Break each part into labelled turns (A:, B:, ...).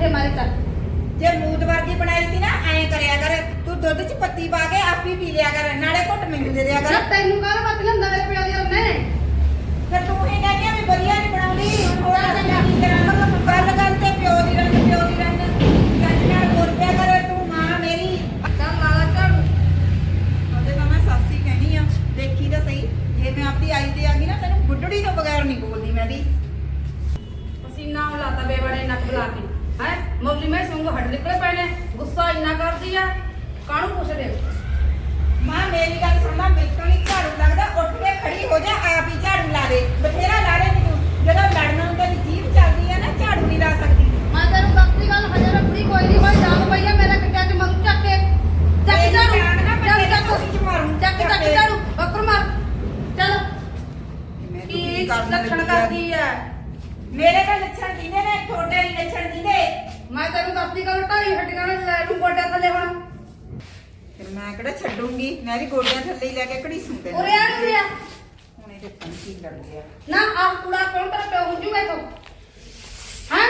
A: ਜੇ ਮੂਦ ਵਰਗੀ ਬਣਾਈ ਸੀ ਨਾ ਐਂ ਕਰਿਆ ਕਰ ਤੂੰ ਦੁੱਧ 'ਚ ਪੱਤੀ ਪਾ ਕੇ ਆਪ ਹੀ ਪੀ ਲਿਆ ਕਰ ਨਾਲੇ ਘੁੱਟ ਮੈਨੂੰ ਦੇ ਦਿਆ ਕਰ।
B: ਤੈਨੂੰ ਕਾਹਦਾ ਪਤਾ ਲੰਦਾ ਮੇਰੇ ਪਿਓ ਦੀ ਉਹਨੇ?
A: ਫਿਰ ਤੂੰ ਇਹ ਕਹਿੰਦੀ ਆ ਵੀ ਵਧੀਆ ਨਹੀਂ ਬਣਾਉਂਦੀ ਹੁਣ ਹੋਰ ਤਾਂ ਮੈਂ ਕੀ ਕਰਾਂ ਗੱਲ ਗੱਲ ਤੇ ਪਿਓ ਦੀ ਰੰਗ ਪਿਓ ਦੀ ਰੰਗ। ਸੱਚ ਨਾਲ ਬੋਲ ਪਿਆ ਕਰ ਤੂੰ ਮਾਂ ਮੇਰੀ।
B: ਚੱਲ ਲਾਲਾ ਝਾੜੂ।
A: ਉਹਦੇ ਤਾਂ ਮੈਂ ਸਾਸੀ ਕਹਿਣੀ ਆ ਦੇਖੀ ਤਾਂ ਸਹੀ। ਜੇ ਮੈਂ ਆਪਦੀ ਆਈ ਤੇ ਆ ਗਈ ਨਾ ਤੈਨੂੰ ਗੁੱਡੜੀ ਤੋਂ ਬਗੈਰ ਨਹੀਂ ਬੋਲਦੀ ਮੈਂ ਵੀ।
B: ਪਸੀਨਾ ਲਾਤਾ ਬੇਵੜੇ ਨੱਕ ਬੁਲਾ ਕੇ। ਹੈ ਮੌਲੀ ਮੈਂ ਸੰਗ ਹੱਡ ਨਿਕਲੇ ਪਏ ਨੇ ਗੁੱਸਾ ਇੰਨਾ ਕਰਦੀ ਆ ਕਾਹਨੂੰ ਪੁੱਛਦੇ
A: ਮਾਂ ਮੇਰੀ ਗੱਲ ਸੁਣ ਲੈ ਮੈਨੂੰ ਨਹੀਂ ਝਾੜੂ ਲੱਗਦਾ ਉੱਠ ਕੇ ਖੜੀ ਹੋ ਜਾ ਆਪ ਹੀ ਝਾੜੂ ਲਾ ਦੇ ਬਥੇਰਾ ਲਾ ਦੇ ਤੂੰ। ਜਦੋਂ ਲੜਨਾ ਹੁੰਦਾ ਦੀ ਜੀਭ ਚੱਲਦੀ ਆ ਨਾ ਝਾੜੂ ਨਹੀਂ ਲਾ ਸਕਦੀ।
B: ਮੈਂ ਤੈਨੂੰ ਦੱਸਦੀ ਗੱਲ ਹਜੇ ਕੁੜੀ ਕੋਈ ਨਹੀਂ ਮੈਂ ਜਾਗ ਪਈ ਆ ਮੇਰਾ ਕਿੱਟਿਆ ਚ ਮਰੂ ਚੱਕ ਕੇ। ਚੱਕ
A: ਮੇਰੀ
B: ਝਾੜੂ
A: ਜਾਨ ਨਾ
B: ਚੱਕ
A: ਕੋਠੀ 'ਚ ਮਾਰੂ।
B: ਚੱਕ ਚੱਕ
A: ਚੱਕ
B: ਝਾੜੂ ਬੱਕਰ ਮਾਰ। ਚੱਲ।
A: ਮੈਂ ਤੂੰ
B: ਕੀ ਲੱਛਣ? ਕਰਦੀ ਆ?
A: ਮੇਰੇ ਤਾਂ ਲੱਛਣ ਕਿਹਦੇ ਨੇ? ਤੁਹਾਡੇ ਨਹੀਂ ਲੱਛਣ ਕਿਹਦੇ
B: ਮੈਂ ਤੈਨੂੰ ਦੱਸਦੀ ਗੱਲ ਢਾਈ ਹੱਡੀਆਂ ਨਾਲ ਲੈ ਲੂ ਗੋਡਿਆਂ ਥੱਲੇ ਹੁਣ।
A: ਫਿਰ ਮੈਂ ਕਿਹੜਾ ਛੱਡੂੰਗੀ? ਮੈਂ ਵੀ ਗੋਡਿਆਂ ਥੱਲੇ ਹੀ ਲੈ ਕੇ ਘੜੀ ਸੂੰ ਤੈਨੂੰ।
B: ਉਰੇ ਆ ਨੀ ਆ।
A: ਹੁਣੇ ਦੇਖਣ ਕੀ ਲੜ ਗਿਆ
B: ਨਾ ਆ ਕੁੜਾ ਕੌਣ ਤੇਰਾ ਪਿਓ ਹੁੰਜੂਗਾ ਤੂੰ ਹਾਂ?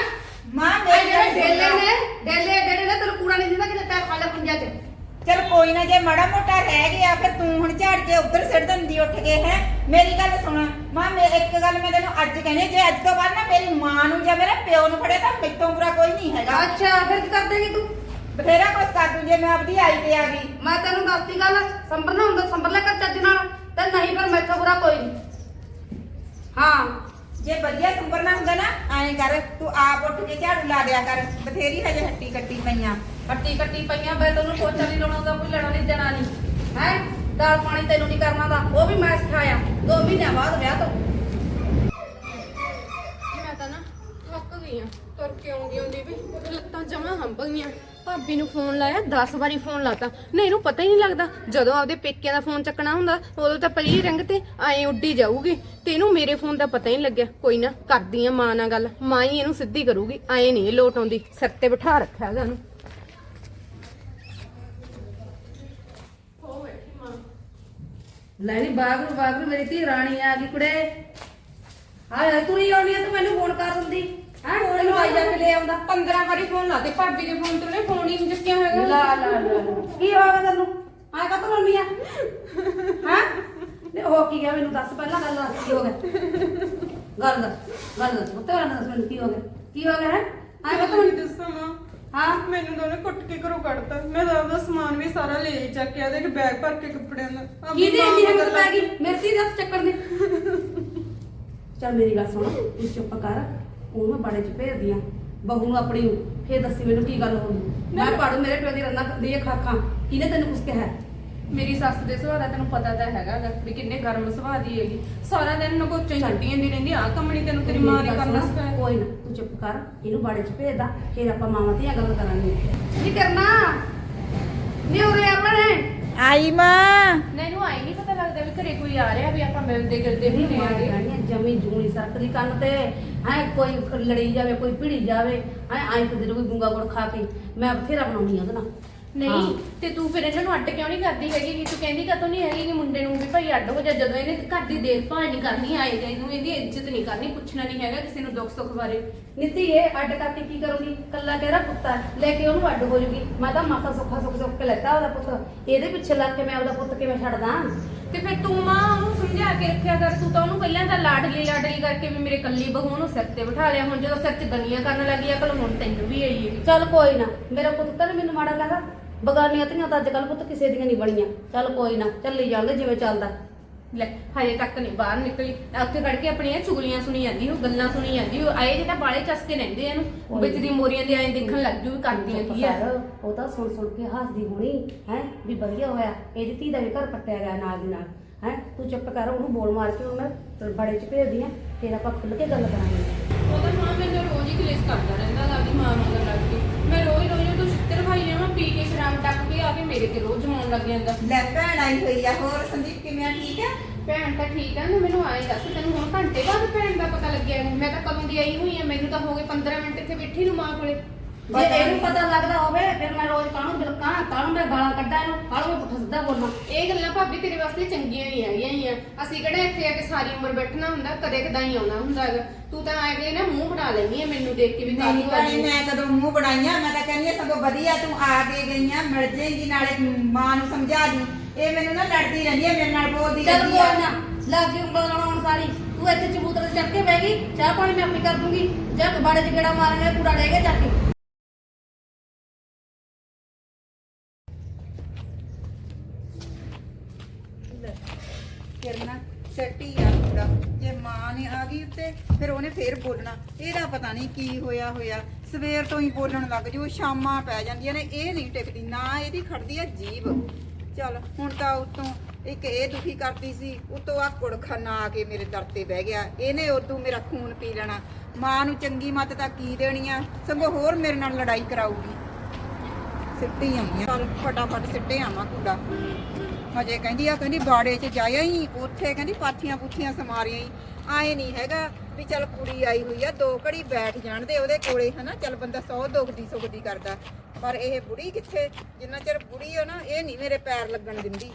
A: ਮਾਂ ਮੇਰੀ
B: ਜਿਹੜੇ ਡੇਲੇ। ਨੇ ਡੇਲੇ ਡੇਲੇ ਨੇ ਤੈਨੂੰ ਕੂੜਾ ਨਹੀਂ ਦਿੰਦਾ ਕਿਤੇ ਪੈਰ ਖਾ ਲੈ ਪੁੰਜਾ ਚ।
A: ਚਲ ਕੋਈ ਨਾ ਜੇ ਮਾੜਾ ਮੋਟਾ ਰਹਿ ਗਿਆ ਫਿਰ ਤੂੰ ਹੁਣ ਝਾੜ ਕੇ ਉੱਧਰ ਸਿੱਟ ਦਿੰਦੀ ਉੱਠ ਕੇ ਹੈ? ਮੇਰੀ ਗੱਲ ਸੁਣ। ਮਾਂ ਮੈਂ ਇੱਕ ਗੱਲ ਮੈਂ ਤੈਨੂੰ ਅੱਜ ਕਹਿੰਦੀ ਜੇ ਅੱਜ ਤੋਂ ਬਾਅਦ ਨਾ ਮੇਰੀ ਮਾਂ ਨੂੰ ਜਾਂ ਮੇਰੇ ਪਿਓ ਨੂੰ ਫੜੇ ਤਾਂ ਮੇਤੋਂ ਬੁਰਾ ਕੋਈ ਨਹੀਂ ਹੈਗਾ।
B: ਅੱਛਾ ਫਿਰ ਕੀ ਕਰ ਦੇਗੀ ਤੂੰ?
A: ਬਥੇਰਾ ਕੁਛ ਕਰ ਦੂੰ ਜੇ ਮੈਂ ਆਪਦੀ ਆਈ ਤੇ ਆ ਗਈ।
B: ਮੈਂ ਤੈਨੂੰ ਦੱਸਦੀ ਗੱਲ ਸੰਭਰ ਨਾ ਹੁੰਦਾ ਸੰਭਰ ਲੈ ਕਰ ਚੱਜ ਨਾਲ ਤੇ ਨਹੀਂ ਫਿਰ ਮੈਥੋਂ ਬੁਰਾ ਕੋਈ ਨਹੀਂ। ਹਾਂ।
A: ਜੇ ਵਧੀਆ ਸੰਭਰਨਾ ਹੁੰਦਾ ਨਾ ਐਂ ਕਰ ਤੂੰ ਆਪ ਉੱਠ ਕੇ ਝਾੜੂ ਲਾ ਦਿਆ ਕਰ। ਬਥੇਰੀ ਹਜੇ ਹੱਟੀ ਕੱਟੀ ਪਈਆਂ।
B: ਕੱਟੀ ਕੱਟੀ ਪਈਆਂ ਮੈਂ ਤੈਨੂੰ ਪੋਚਾ ਨਹੀਂ ਲਾਉਣਾ ਦਾ ਕੋਈ ਲੈਣਾ ਨਹੀਂ ਦੇਣਾ ਨਹੀਂ। ਹੈ? ਦਾਲ ਪਾਣੀ ਤੈਨੂੰ ਨਹੀਂ ਕਰਨਾ ਦਾ ਉਹ ਵੀ ਮੈਂ ਸਿਖਾਇਆ। 2 ਮਹੀਨਿਆਂ ਬਾਅਦ ਵਿਆਹ ਤੋਂ।
C: ਮੈਂ ਤਾਂ ਨਾ ਥੱਕ ਗਈ ਆ। ਤੁਰ ਕੇ ਆਉਂਦੀ ਆਉਂਦੀ ਵੀ ਲੱਤਾਂ ਜਮਾ ਹੰਬ ਗਈਆਂ। ਭਾਬੀ ਨੂੰ ਫੋਨ ਲਾਇਆ 10 ਵਾਰੀ ਫੋਨ ਲਾਤਾ। ਨਹੀਂ, ਇਹਨੂੰ ਪਤਾ ਹੀ ਨਹੀਂ ਲੱਗਦਾ। ਜਦੋਂ ਆਪਦੇ ਪੇਕਿਆਂ ਦਾ ਫੋਨ ਚੱਕਣਾ ਹੁੰਦਾ, ਉਦੋਂ ਤਾਂ ਪਲੀ ਰੰਗ ਤੇ ਐਂ ਉੱਡੀ ਜਾਊਗੀ। ਤੇ ਇਹਨੂੰ ਮੇਰੇ ਫੋਨ ਦਾ ਪਤਾ ਹੀ ਨਹੀਂ ਲੱਗਿਆ। ਕੋਈ ਨਾ, ਕਰਦੀ ਆ ਮਾਂ ਨਾਲ ਗੱਲ। ਮਾਂ ਹੀ ਇਹਨੂੰ ਸਿੱਧੀ ਕਰੂਗੀ। ਐਂ ਨਹੀਂ ਇਹ ਲੋਟ ਆਉਂਦੀ। ਸਿਰ ਤੇ ਬਿਠਾ ਰੱਖਿਆ ਹੈਗਾ ਇਹਨੂੰ ਹੋ ਬੈਠੀ ਮਾਂ
B: ਲੈ ਨੀ ਬਾਗਰੂ ਬਾਗਰੂ ਮੇਰੀ ਧੀ ਰਾਣੀ ਆ ਗਈ ਕੁੜੇ। ਹਾਂ ਤੂੰ ਹੀ ਆਉਣੀ ਆ ਤੂੰ ਮੈਨੂੰ ਫੋਨ ਕਰ ਦਿੰਦੀ। ਹਾਂ ਤੈਨੂੰ ਆਈ ਜਾ ਕੇ ਲੈ ਆਉਂਦਾ।
C: 15 ਵਾਰੀ ਫੋਨ ਲਾਤੇ ਭਾਬੀ ਦੇ ਫੋਨ ਤੋਂ ਨੇ ਫੋਨ ਹੀ ਨਹੀਂ ਚੁੱਕਿਆ ਹੈਗਾ
B: ਲਾ ਲਾ ਲਾ। ਕੀ ਹੋ ਗਿਆ ਤੈਨੂੰ? ਆ ਕਾ ਤੂੰ ਰੋਣੀ ਆ? ਹਾਂ? ਨੇ ਉਹ ਕੀ ਗਿਆ ਮੈਨੂੰ ਦੱਸ ਪਹਿਲਾਂ ਗੱਲ ਦੱਸ ਕੀ ਹੋ ਗਿਆ? ਗੱਲ ਦੱਸ ਗੱਲ ਦੱਸ ਪੁੱਤ ਗੱਲ ਦੱਸ ਮੈਨੂੰ ਕੀ ਹੋ ਗਿਆ? ਕੀ ਹੋ ਗਿਆ ਹੈ? ਆ ਕਾ ਤੂੰ
D: ਦੱਸਾਂ ਮਾਂ
B: ਹਾਂ
D: ਮੈਨੂੰ ਤਾਂ ਉਹਨੇ ਕੁੱਟ ਕੇ ਘਰੋਂ ਕੱਢਤਾ। ਮੈਂ ਤਾਂ ਆਪਦਾ ਸਮਾਨ ਵੀ ਸਾਰਾ ਲੈ ਆਈ ਚੱਕ ਕੇ ਆਦੇ ਕਿ ਬੈਗ ਭਰ ਕੇ ਕੱਪੜਿਆਂ ਦਾ। ਆਪਣੀ
B: ਕੀ ਦੇ
D: ਮਾਂ
B: ਇੰਨੀ ਹਿੰਮਤ ਪੈ ਗਈ। ਮੇਰੇ ਤੇ ਹੱਥ ਚੱਕਣ ਦੀ। ਚੱਲ ਮੇਰੀ ਗੱਲ ਸੁਣ ਤੂੰ ਚੁੱਪ ਕਰ। ਉਹਨੂੰ ਮੈਂ ਬਾੜੇ ਚ ਭੇਜਦੀ ਆ। ਬਹੂ ਨੂੰ ਆਪਣੀ ਨੂੰ ਫੇਰ ਦੱਸੀ ਮੈਨੂੰ ਕੀ ਗੱਲ ਹੋ ਗਈ। ਮੈਂ ਪੜੂ ਮੇਰੇ ਪਿਓ ਦੀ ਰੰਨਾ ਦੀ ਖਾਖਾਂ ਕਿਹਨੇ ਤੈਨੂੰ ਕੁਛ ਕਿਹਾ?
C: ਮੇਰੀ ਸੱਸ ਦੇ ਸੁਭਾਅ ਦਾ ਤੈਨੂੰ ਪਤਾ ਤਾਂ ਹੈਗਾ ਗਾ ਵੀ ਕਿੰਨੇ ਗਰਮ ਸੁਭਾਅ ਦੀ ਹੈਗੀ। ਸਾਰਾ ਦਿਨ ਨਗੋਚੇ ਛੱਡੀ ਜਾਂਦੀ ਰਹਿੰਦੀ ਆ। ਕੰਮਣੀ ਤੈਨੂੰ ਤੇਰੀ ਮਾਂ ਨੇ ਕਰਨਾ। ਸਿਖਾਇਆ
B: ਕੋਈ ਨਾ ਤੂੰ ਚੁੱਪ ਕਰ ਇਹਨੂੰ ਬਾੜੇ ਚ ਭੇਜਦਾ ਫੇਰ ਆਪਾਂ ਮਾਵਾਂ ਧੀਆਂ ਗੱਲ ਕਰਾਂਗੇ। ਨਹੀਂ ਕਰਨਾ। ਨਹੀਂ ਉਰੇ ਆਪਣੇ
A: ਆਈ ਮਾਂ।
C: ਮੈਨੂੰ ਆਈ ਨਹੀਂ ਪਤਾ ਲੱਗਦਾ ਵੀ ਘਰੇ ਕੋਈ ਆ ਰਿਹਾ ਵੀ ਆਪਾਂ ਮਿਲਦੇ ਗਿਲਦੇ
B: ਨਹੀਂ
C: ਹੁੰਦੇ ਆਗੇ
B: ਜਮੀ ਜੂਣੀ ਸਰਕਦੀ ਕੰਨ ਤੇ। ਐ ਕੋਈ ਲੜੀ ਜਾਵੇ ਕੋਈ ਭਿੜੀ ਜਾਵੇ। ਐ ਐ ਤੇ ਕੋਈ ਗੁੰਗਾ ਗੁੜ ਖਾ ਕੇ। ਮੈਂ ਬਥੇਰਾ ਬਣਾਉਣੀ ਆ ਉਹਦੇ ਨਾਲ।
C: ਨਹੀਂ ਤੇ ਤੂੰ ਫਿਰ ਇਹਨਾਂ ਨੂੰ ਅੱਡ ਕਿਉਂ ਨਹੀਂ ਕਰਦੀ ਹੈਗੀ? ਕਿ ਤੂੰ ਕਹਿੰਦੀ ਕਦੋਂ ਨਹੀਂ ਹੈਗੀ ਕਿ ਮੁੰਡੇ ਨੂੰ ਵੀ ਭਾਈ ਅੱਡ ਹੋ ਜਾ। ਜਦੋਂ ਇਹਨੇ ਘਰ ਦੀ ਦੇਖਭਾਲ ਨਹੀਂ ਕਰਨੀ ਆਏ ਗਏ ਨੂੰ ਇਹਦੀ ਇੱਜ਼ਤ ਨਹੀਂ ਕਰਨੀ ਪੁੱਛਣਾ ਨਹੀਂ ਹੈਗਾ ਕਿਸੇ ਨੂੰ ਦੁੱਖ ਸੁੱਖ ਬਾਰੇ।
B: ਨੀਤੀ ਇਹ ਅੱਡ ਕਰਕੇ ਕੀ ਕਰੂਗੀ? ਕੱਲਾ ਤੇਰਾ ਪੁੱਤ ਲੈ ਕੇ ਉਹਨੂੰ ਅੱਡ ਹੋ ਜੂਗੀ। ਮੈਂ ਤਾਂ ਮਾਸਾ ਸੁੱਖਾ ਸੁੱਖ ਸੁੱਖ ਕੇ ਲੈਤਾ ਉਹਦਾ ਪੁੱਤ। ਇਹਦੇ ਪਿੱਛੇ ਲੱਗ ਕੇ ਮੈਂ ਉਹਦਾ ਪੁੱਤ ਕਿਵੇਂ ਛੱਡਦਾ?
C: ਤੇ ਫਿਰ ਤੂੰ ਮਾਂ ਉਹਨੂੰ ਸਮਝਾ ਕੇ ਰੱਖਿਆ ਕਰ। ਤੂੰ ਤਾਂ ਉਹਨੂੰ ਪਹਿਲਾਂ ਤਾਂ ਲਾਡਲੀ ਲਾਡਲੀ ਕਰਕੇ ਵੀ ਮੇਰੇ ਕੱਲੀ ਬਹੂ ਨੂੰ ਸਿਰ ਤੇ ਬਿਠਾ ਲਿਆ। ਹੁਣ ਜਦੋਂ ਸਿਰ 'ਚ ਗਲੀਆਂ ਕਰਨ ਲੱਗੀ ਅਕਲ ਹੁਣ ਤੈਨੂੰ ਵੀ ਆਈ ਹੈ
B: ਚੱਲ ਕੋਈ ਨਾ। ਮੇਰਾ ਪੁੱਤ ਤਾਂ ਨੀ ਮੈਨੂੰ ਮਾੜਾ ਲੱਗਾ ਬਗਾਨੀਆਂ ਧੀਆਂ ਤਾਂ ਅੱਜ ਕੱਲ ਪੁੱਤ ਕਿਸੇ ਦੀਆਂ ਨਹੀਂ ਬਣੀਆਂ। ਚੱਲ ਕੋਈ ਨਾ ਚੱਲੀ ਜਾਂਦੇ ਜਿਵੇਂ ਚੱਲਦਾ।
C: ਲੈ ਹਜੇ ਤੱਕ ਨਹੀਂ ਬਾਹਰ ਨਿਕਲੀ। ਉੱਥੇ ਖੜ ਕੇ ਆਪਣੀਆਂ ਚੁਗਲੀਆਂ ਸੁਣੀ ਜਾਂਦੀ ਉਹ ਗੱਲਾਂ ਸੁਣੀ ਜਾਂਦੀ ਉਹ ਆਏ ਜਿਹਦਾ ਬਾਲੇ ਚਸਕੇ ਰਹਿੰਦੇ ਆ ਇਹਨੂੰ। ਵਿੱਚ ਦੀ ਮੋਰੀਆਂ ਦੇ ਐਂ ਦੇਖਣ ਲੱਗ ਜੂ ਕਰਦੀਆਂ ਕੀ ਆ।
B: ਪਰ ਉਹ ਤਾਂ ਸੁਣ ਸੁਣ ਕੇ ਹੱਸਦੀ ਹੋਣੀ ਹੈ ਵੀ ਵਧੀਆ ਹੋਇਆ। ਇਹਦੀ ਧੀ ਦਾ ਵੀ ਘਰ ਪੱਟਿਆ ਗਿਆ ਨਾਲ ਦੀ ਨਾਲ ਹੈ। ਤੂੰ ਚੁੱਪ ਕਰ ਉਹਨੂੰ ਬੋਲ ਮਾਰ ਕੇ ਉਹਨੂੰ ਮੈਂ ਬੜੇ ਚ ਭੇਜਦੀ ਆ ਫਿਰ ਆਪਾਂ ਖੁੱਲ ਕੇ ਗੱਲ ਕਰਾਂਗੇ।
C: ਉਹਦਾ ਮਾਂ ਮੈਨੂੰ ਰੋਜ਼ ਹੀ ਕਲੇਸ਼ ਕਰਦਾ ਰਹਿੰਦਾ ਲਾਦੀ ਮਾਂ ਮਗਰ ਲੱਗ ਕੇ ਮੈਂ ਰੋਜ਼ ਰੋਜ਼ ਤੂੰ ਛਿੱਤਰ ਖਾਈ ਜਾਵਾਂ ਪੀ ਕੇ ਸ਼ਰਾਬ ਟੱਕ ਕੇ ਆ ਕੇ ਮੇਰੇ ਤੇ ਰੋਜ਼ ਜਮਾਉਣ ਲੱਗ ਜਾਂਦਾ।
A: ਲੈ ਭੈਣ ਆਈ ਹੋਈ ਆ ਹੋਰ ਸੰਦੀਪ ਕਿਵੇਂ ਆ ਠੀਕ ਆ?
C: ਭੈਣ ਤਾਂ ਠੀਕ ਆ ਨਾ ਮੈਨੂੰ ਆਏ ਦੱਸ ਤੈਨੂੰ ਹੁਣ ਘੰਟੇ ਬਾਅਦ ਭੈਣ ਦਾ ਪਤਾ ਲੱਗਿਆ। ਮੈਂ ਤਾਂ ਕਦੋਂ ਦੀ ਆਈ ਹੋਈ ਆ ਮੈਨੂੰ ਤਾਂ ਹੋ ਗਏ 15 ਮਿੰਟ ਇੱਥੇ ਬੈਠੀ ਨੂੰ ਮਾਂ ਕੋਲੇ।
B: ਜੇ
A: ਪਤਾ
B: ਇਹਨੂੰ
A: ਨਹੀਂ।
B: ਪਤਾ ਲੱਗਦਾ ਹੋਵੇ ਫਿਰ ਮੈਂ ਰੋਜ਼ ਕਾਹਨੂੰ ਬਿਲਕਾਂ ਕਾਹਨੂੰ ਮੈਂ ਗਾਲਾਂ ਕੱਢਾਂ ਇਹਨੂੰ? ਕਾਹਨੂੰ ਮੈਂ ਪੁੱਠਾ ਸਿੱਧਾ ਬੋਲਾਂ?
C: ਇਹ ਗੱਲਾਂ ਭਾਬੀ ਤੇਰੇ ਵਾਸਤੇ ਚੰਗੀਆਂ ਨਹੀਂ ਹੈਗੀਆਂ ਹੀ ਆ। ਅਸੀਂ ਕਿਹੜਾ ਇੱਥੇ ਆ ਕੇ ਸਾਰੀ ਉਮਰ ਬੈਠਣਾ ਹੁੰਦਾ? ਕਦੇ ਕਦਾਈ ਆਉਣਾ ਹੁੰਦਾ ਹੈਗਾ। ਤੂੰ ਤਾਂ ਆ ਕੇ ਨਾ ਮੂੰਹ ਬਣਾ ਲੈਣੀ ਆ ਮੈਨੂੰ ਦੇਖ ਕੇ ਵੀ
A: ਨਹੀਂ
C: ਕਾਹਨੂੰ
A: ਭੈਣੇ
C: ਆਈ
A: ਮੈਂ ਕਦੋਂ ਮੂੰਹ ਬਣਾਈਆਂ? ਮੈਂ ਤਾਂ ਕਹਿੰਦੀ ਆ ਸਗੋਂ ਵਧੀਆ ਤੂੰ ਆ ਕੇ ਗਈਆਂ ਮਿਲ ਜਾਏਗੀ ਨਾਲੇ ਮਾਂ ਨੂੰ ਸਮਝਾ ਦੀ। ਇਹ ਮੈਨੂੰ ਨਾ ਲੜਦੀ ਰਹਿੰਦੀ ਹੈ ਮੇਰੇ ਨਾਲ ਬੋਲਦੀ
B: ਚੱਲ
A: ਰਹਿੰਦੀ
B: ਕੋਈ
A: ਆ
B: ਨਾ ਲੱਗ ਗਈ ਉਂਗਲ ਲਾਉਣ ਸਾਰੀ। ਤੂੰ ਇੱਥੇ ਚਬੂਤਰੇ ਤੇ ਚੜ ਕੇ ਬਹਿ ਗਈ। ਚਾਹ ਪਾਣੀ ਮੈਂ ਆਪੇ ਕਰ ਦੂੰਗੀ। ਜਾ ਬਾੜੇ 'ਚ ਗੇੜਾ ਮਾਰਾਂਗੇ ਕੂੜਾ ਲੈ ਕੇ ਜਾ ਕੇ।
A: ਆ ਫਿਰ ਉਹਨੇ ਫੇਰ ਬੋਲਣਾ। ਇਹਦਾ ਪਤਾ ਨਹੀਂ ਕੀ ਹੋਇਆ ਹੋਇਆ। ਸਵੇਰ ਤੋਂ ਹੀ ਬੋਲਣ ਲੱਗ ਜੂ, ਸ਼ਾਮਾਂ ਪੈ ਜਾਂਦੀਆਂ ਨੇ, ਇਹ ਨਹੀਂ ਟਿਕਦੀ, ਨਾ ਇਹਦੀ ਖੜਦੀ ਆ ਜੀਬ ਚੱਲ, ਹੁਣ ਤਾਂ ਉਤੋਂ ਇੱਕ ਇਹ ਦੁਖੀ ਕਰਦੀ ਸੀ, ਉਤੋਂ ਆ ਕੁੜਖਾਨਾ ਆ ਕੇ ਮੇਰੇ ਦਰ ਤੇ ਬਹਿ ਗਿਆ। ਇਹਨੇ ਉਦੋਂ ਮੇਰਾ ਖੂਨ ਪੀ ਲੈਣਾ। ਮਾਂ ਨੂੰ ਚੰਗੀ ਮੱਤ ਤਾਂ ਕੀ ਦੇਣੀ ਆ? ਸਗੋਂ ਹੋਰ ਮੇਰੇ ਨਾਲ ਲੜਾਈ ਕਰਾਊਗੀ। ਸਿੱਟੀ ਆਉਂਦੀ ਆ ਚੱਲ, ਫਟਾਫਟ ਸਿੱਟੇ ਆਵਾਂ ਕੁੜਾ ਹਜੇ ਕਹਿੰਦੀ ਆ, ਕਹਿੰਦੀ ਬਾੜੇ 'ਚ ਜਾਇਆ ਹੀ ਉੱਥੇ ਕਹਿੰਦੀ ਪਾਥੀਆਂ ਪੁੱਥੀਆਂ ਸਮਾਰੀਆਂ ਹੀ ਆਏ ਨਹੀਂ ਹੈਗਾ ਵੀ ਚੱਲ ਕੁੜੀ ਆਈ ਹੋਈ ਆ, ਦੋ ਘੜੀ ਬੈਠ ਜਾਣ ਦੇ ਉਹਦੇ ਕੋਲੇ, ਹਨਾ? ਚੱਲ ਬੰਦਾ ਸੌ ਦੁਖਦੀ ਸੁਖਦੀ ਕਰਦਾ। ਪਰ ਇਹ ਬੁੜੀ ਕਿੱਥੇ? ਜਿੰਨਾ ਚਿਰ ਬੁੜੀ ਆ ਨਾ, ਇਹ ਨਹੀਂ ਮੇਰੇ ਪੈਰ ਲੱਗਣ ਦਿੰਦੀ।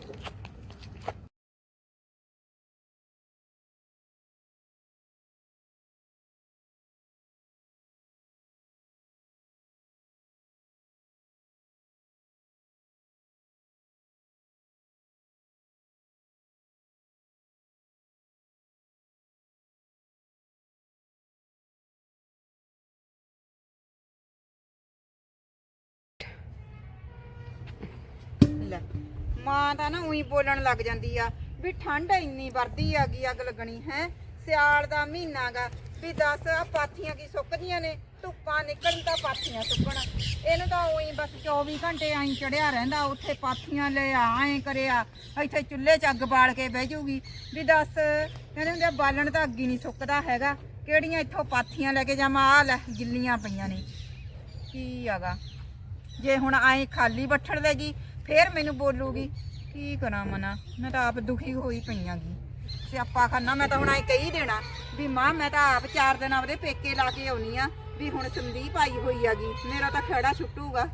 A: ਮਾਂ ਤਾਂ ਨਾ ਉਹੀ ਬੋਲਣ ਲੱਗ ਜਾਂਦੀ ਆ ਵੀ ਠੰਡ ਇੰਨੀ ਵਰਦੀ ਆ ਗਈ ਅੱਗ ਲੱਗਣੀ, ਹੈ? ਸਿਆਲ ਦਾ ਮਹੀਨਾ ਗਾ ਵੀ ਦੱਸ ਆ ਪਾਥੀਆਂ ਕੀ ਸੁੱਕਦੀਆਂ ਨੇ? ਧੁੱਪਾਂ ਨਿਕਲਣ ਤਾਂ ਪਾਥੀਆਂ ਸੁੱਕਣ। ਇਹਨੂੰ ਤਾਂ ਉਹੀ ਬਸ 24 ਘੰਟੇ ਐਂ ਚੜਿਆ ਰਹਿੰਦਾ, ਉੱਥੇ ਪਾਥੀਆਂ ਲੈ ਆ, ਐਂ ਕਰਿਆ, ਇੱਥੇ ਚੁੱਲ੍ਹੇ 'ਚ ਅੱਗ ਬਾਲ ਕੇ ਬਹਿ ਜਾਊਗੀ ਵੀ ਦੱਸ, ਕਹਿੰਦੇ ਹੁੰਦੇ ਬਾਲਣ ਤਾਂ ਅੱਗ ਹੀ ਨਹੀਂ ਸੁੱਕਦਾ ਹੈਗਾ। ਕਿਹੜੀਆਂ ਇੱਥੋਂ ਪਾਥੀਆਂ ਲੈ ਕੇ ਜਾਵਾਂ? ਆ ਲੈ, ਗਿੱਲੀਆਂ ਪਈਆਂ ਨੇ। ਕੀ ਹੈਗਾ ਜੇ ਹੁਣ ਆਏ ਖਾਲੀ ਬੱਠਣ ਦੇਗੀ ਫੇਰ ਮੈਨੂੰ ਬੋਲੂਗੀ, ਕੀ ਕਰਾਂ ਮਨਾ? ਮੈਂ ਤਾਂ ਆਪ ਦੁਖੀ ਹੋਈ ਪਈਆਂਗੀ। ਸਿਆਪਾ ਖਾਨਾ, ਮੈਂ ਤਾਂ ਹੁਣ ਆਏ ਕਹੀ ਦੇਣਾ ਵੀ ਮਾਂ, ਮੈਂ ਤਾਂ ਆਪ ਚਾਰ ਦਿਨ ਆਪਦੇ ਪੇਕੇ ਲਾ ਕੇ ਆਉਣੀ ਆ ਵੀ ਹੁਣ ਸੰਦੀਪ ਆਈ ਹੋਈ ਆਗੀ, ਮੇਰਾ ਤਾਂ ਖੜਾ ਛੁੱਟੂਗਾ।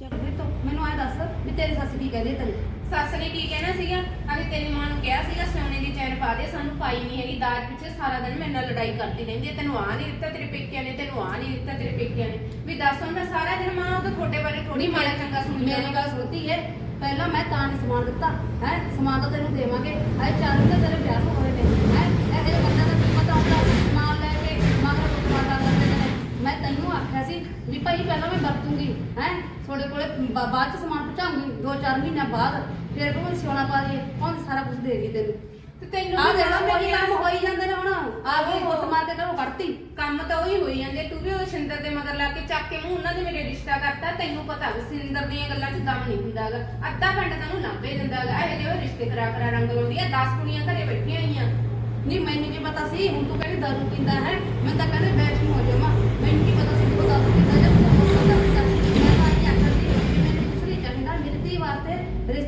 B: ਚੱਲ ਫਿਰ ਤੂੰ ਮੈਨੂੰ ਆਏ ਦੱਸ ਵੀ ਤੇਰੀ ਸੱਸ ਕੀ ਕਹਿੰਦੀ ਤੈਨੂੰ?
C: ਸੱਸ ਨੇ ਕੀ ਕਹਿਣਾ ਸੀਗਾ? ਅਗੇ ਤੇਰੀ ਮਾਂ ਨੂੰ ਕਿਹਾ ਸੀਗਾ ਸੋਨੇ ਦੀ ਚੈਨ ਪਾ ਦੇ ਸਾਨੂੰ ਪਾਈ ਨਹੀਂ ਹੈਗੀ ਦਾਜ ਪਿੱਛੇ ਸਾਰਾ ਦਿਨ ਮੇਰੇ ਨਾਲ ਲੜਾਈ ਕਰਦੀ ਰਹਿੰਦੀ ਹੈ। ਤੈਨੂੰ ਆ ਨਹੀਂ ਦਿੱਤਾ ਤੇਰੇ ਪੇਕਿਆਂ ਨੇ ਤੈਨੂੰ ਆ ਨਹੀਂ ਦਿੱਤਾ ਤੇਰੇ ਪੇਕਿਆਂ ਨੇ। ਵੀ ਦੱਸ ਹੁਣ ਮੈਂ ਸਾਰਾ ਦਿਨ ਮਾਂ ਉਹ ਤਾਂ ਤੁਹਾਡੇ ਬਾਰੇ ਥੋੜੀ ਮਾੜਾ ਚੰਗਾ ਸੁਣੀ
B: ਮੇਰੀ ਗੱਲ ਸੁਣਤੀ ਹੈ ਪਹਿਲਾਂ ਮੈਂ ਤਾਂ ਨਹੀਂ ਸਮਾਨ ਦਿੱਤਾ ਹੈ? ਸਮਾਨ ਤਾਂ ਤੈਨੂੰ ਦੇਵਾਂਗੇ। ਅਜੇ ਚਾਰ ਮਹੀਨੇ ਤੇਰੇ ਵਿਆਹ ਹੋਏ ਨੇ ਹੈ? ਇਹ ਇਹ ਬੰਦਾ ਦਾ ਕੀ ਪਤਾ ਹੁੰਦਾ ਸਮਾਨ ਲੈ ਕੇ ਮਗਰ ਸਮਾਨ ਕਰ ਲੈਂਦੇ ਨੇ। ਮੈਂ ਤੈਨੂੰ ਆਖਿਆ ਸੀ ਵੀ ਭਾਈ ਪਹਿਲਾਂ ਮੈਂ ਵਰਤੂੰਗੀ ਹੈ? ਤੁਹਾਡੇ ਕੋਲੇ ਬਾ- ਬਾਅਦ ਚ ਸਮਾਨ ਪਹੁੰਚਾਉਂਗੀ ਦੋ ਚਾਰ ਮਹੀਨਿਆਂ ਬਾਅਦ। ਫਿਰ ਕੋਈ ਸਿਉਣਾ ਪਾ ਦਈਏ ਹੁਣ ਸਾਰਾ ਕੁਝ ਦੇ ਗਈ ਤੈਨੂੰ।
C: ਤੇ ਤੈਨੂੰ
B: ਆ
C: ਦੱਸਾਂ
B: ਮੇਰੀ ਕੰਮ ਹੋਈ ਜਾਂਦੇ ਨੇ ਹੁਣ। ਆ ਗਈ ਗੁੱਟ ਮਾਰ ਕੇ ਘਰੋਂ ਕੱਢਤੀ।
C: ਕੰਮ ਤਾਂ ਉਹੀ ਹੋਈ ਜਾਂਦੇ ਤੂੰ ਵੀ ਉਹ ਸਿੰਦਰ ਦੇ ਮਗਰ ਲਾ ਕੇ ਚੱਕ ਕੇ ਮੂੰਹ ਉਹਨਾਂ ਦੇ ਮੇਰੇ ਰਿਸ਼ਤਾ ਕਰਤਾ ਤੈਨੂੰ ਪਤਾ ਵੀ ਸਿੰਦਰ ਦੀਆਂ ਗੱਲਾਂ 'ਚ ਦਮ ਨਹੀਂ ਹੁੰਦਾਗਾ ਅੱਧਾ ਘੰਟਾ ਤੈਨੂੰ ਲਾਂਬੇ ਦਿੰਦਾਗਾ ਇਹ ਜਿਹੇ ਰਿਸ਼ਤੇ ਕਰਾ ਕਰਾ ਰੰਗ ਲਾਉਂਦੀ ਆ 10 ਕੁੜੀਆਂ ਘਰੇ ਬੈਠੀਆਂ ਹੋਈਆਂ।
B: ਨਹੀਂ ਮੈਨੂੰ ਕੀ ਪਤਾ ਸੀ ਹੁਣ ਤੂੰ ਕਹਿੰਦੀ ਦਾਰੂ ਪੀਂਦਾ ਹੈ ਮੈਂ ਤਾਂ ਕਹਿੰਦੇ ਬੈਠ ਹੋ ਜਾਵਾਂ ਮੈਨੂੰ ਕੀ ਪਤਾ ਸੀ ਤੂੰ ਦਾਰੂ ਪੀਂਦਾ ਜਾਂ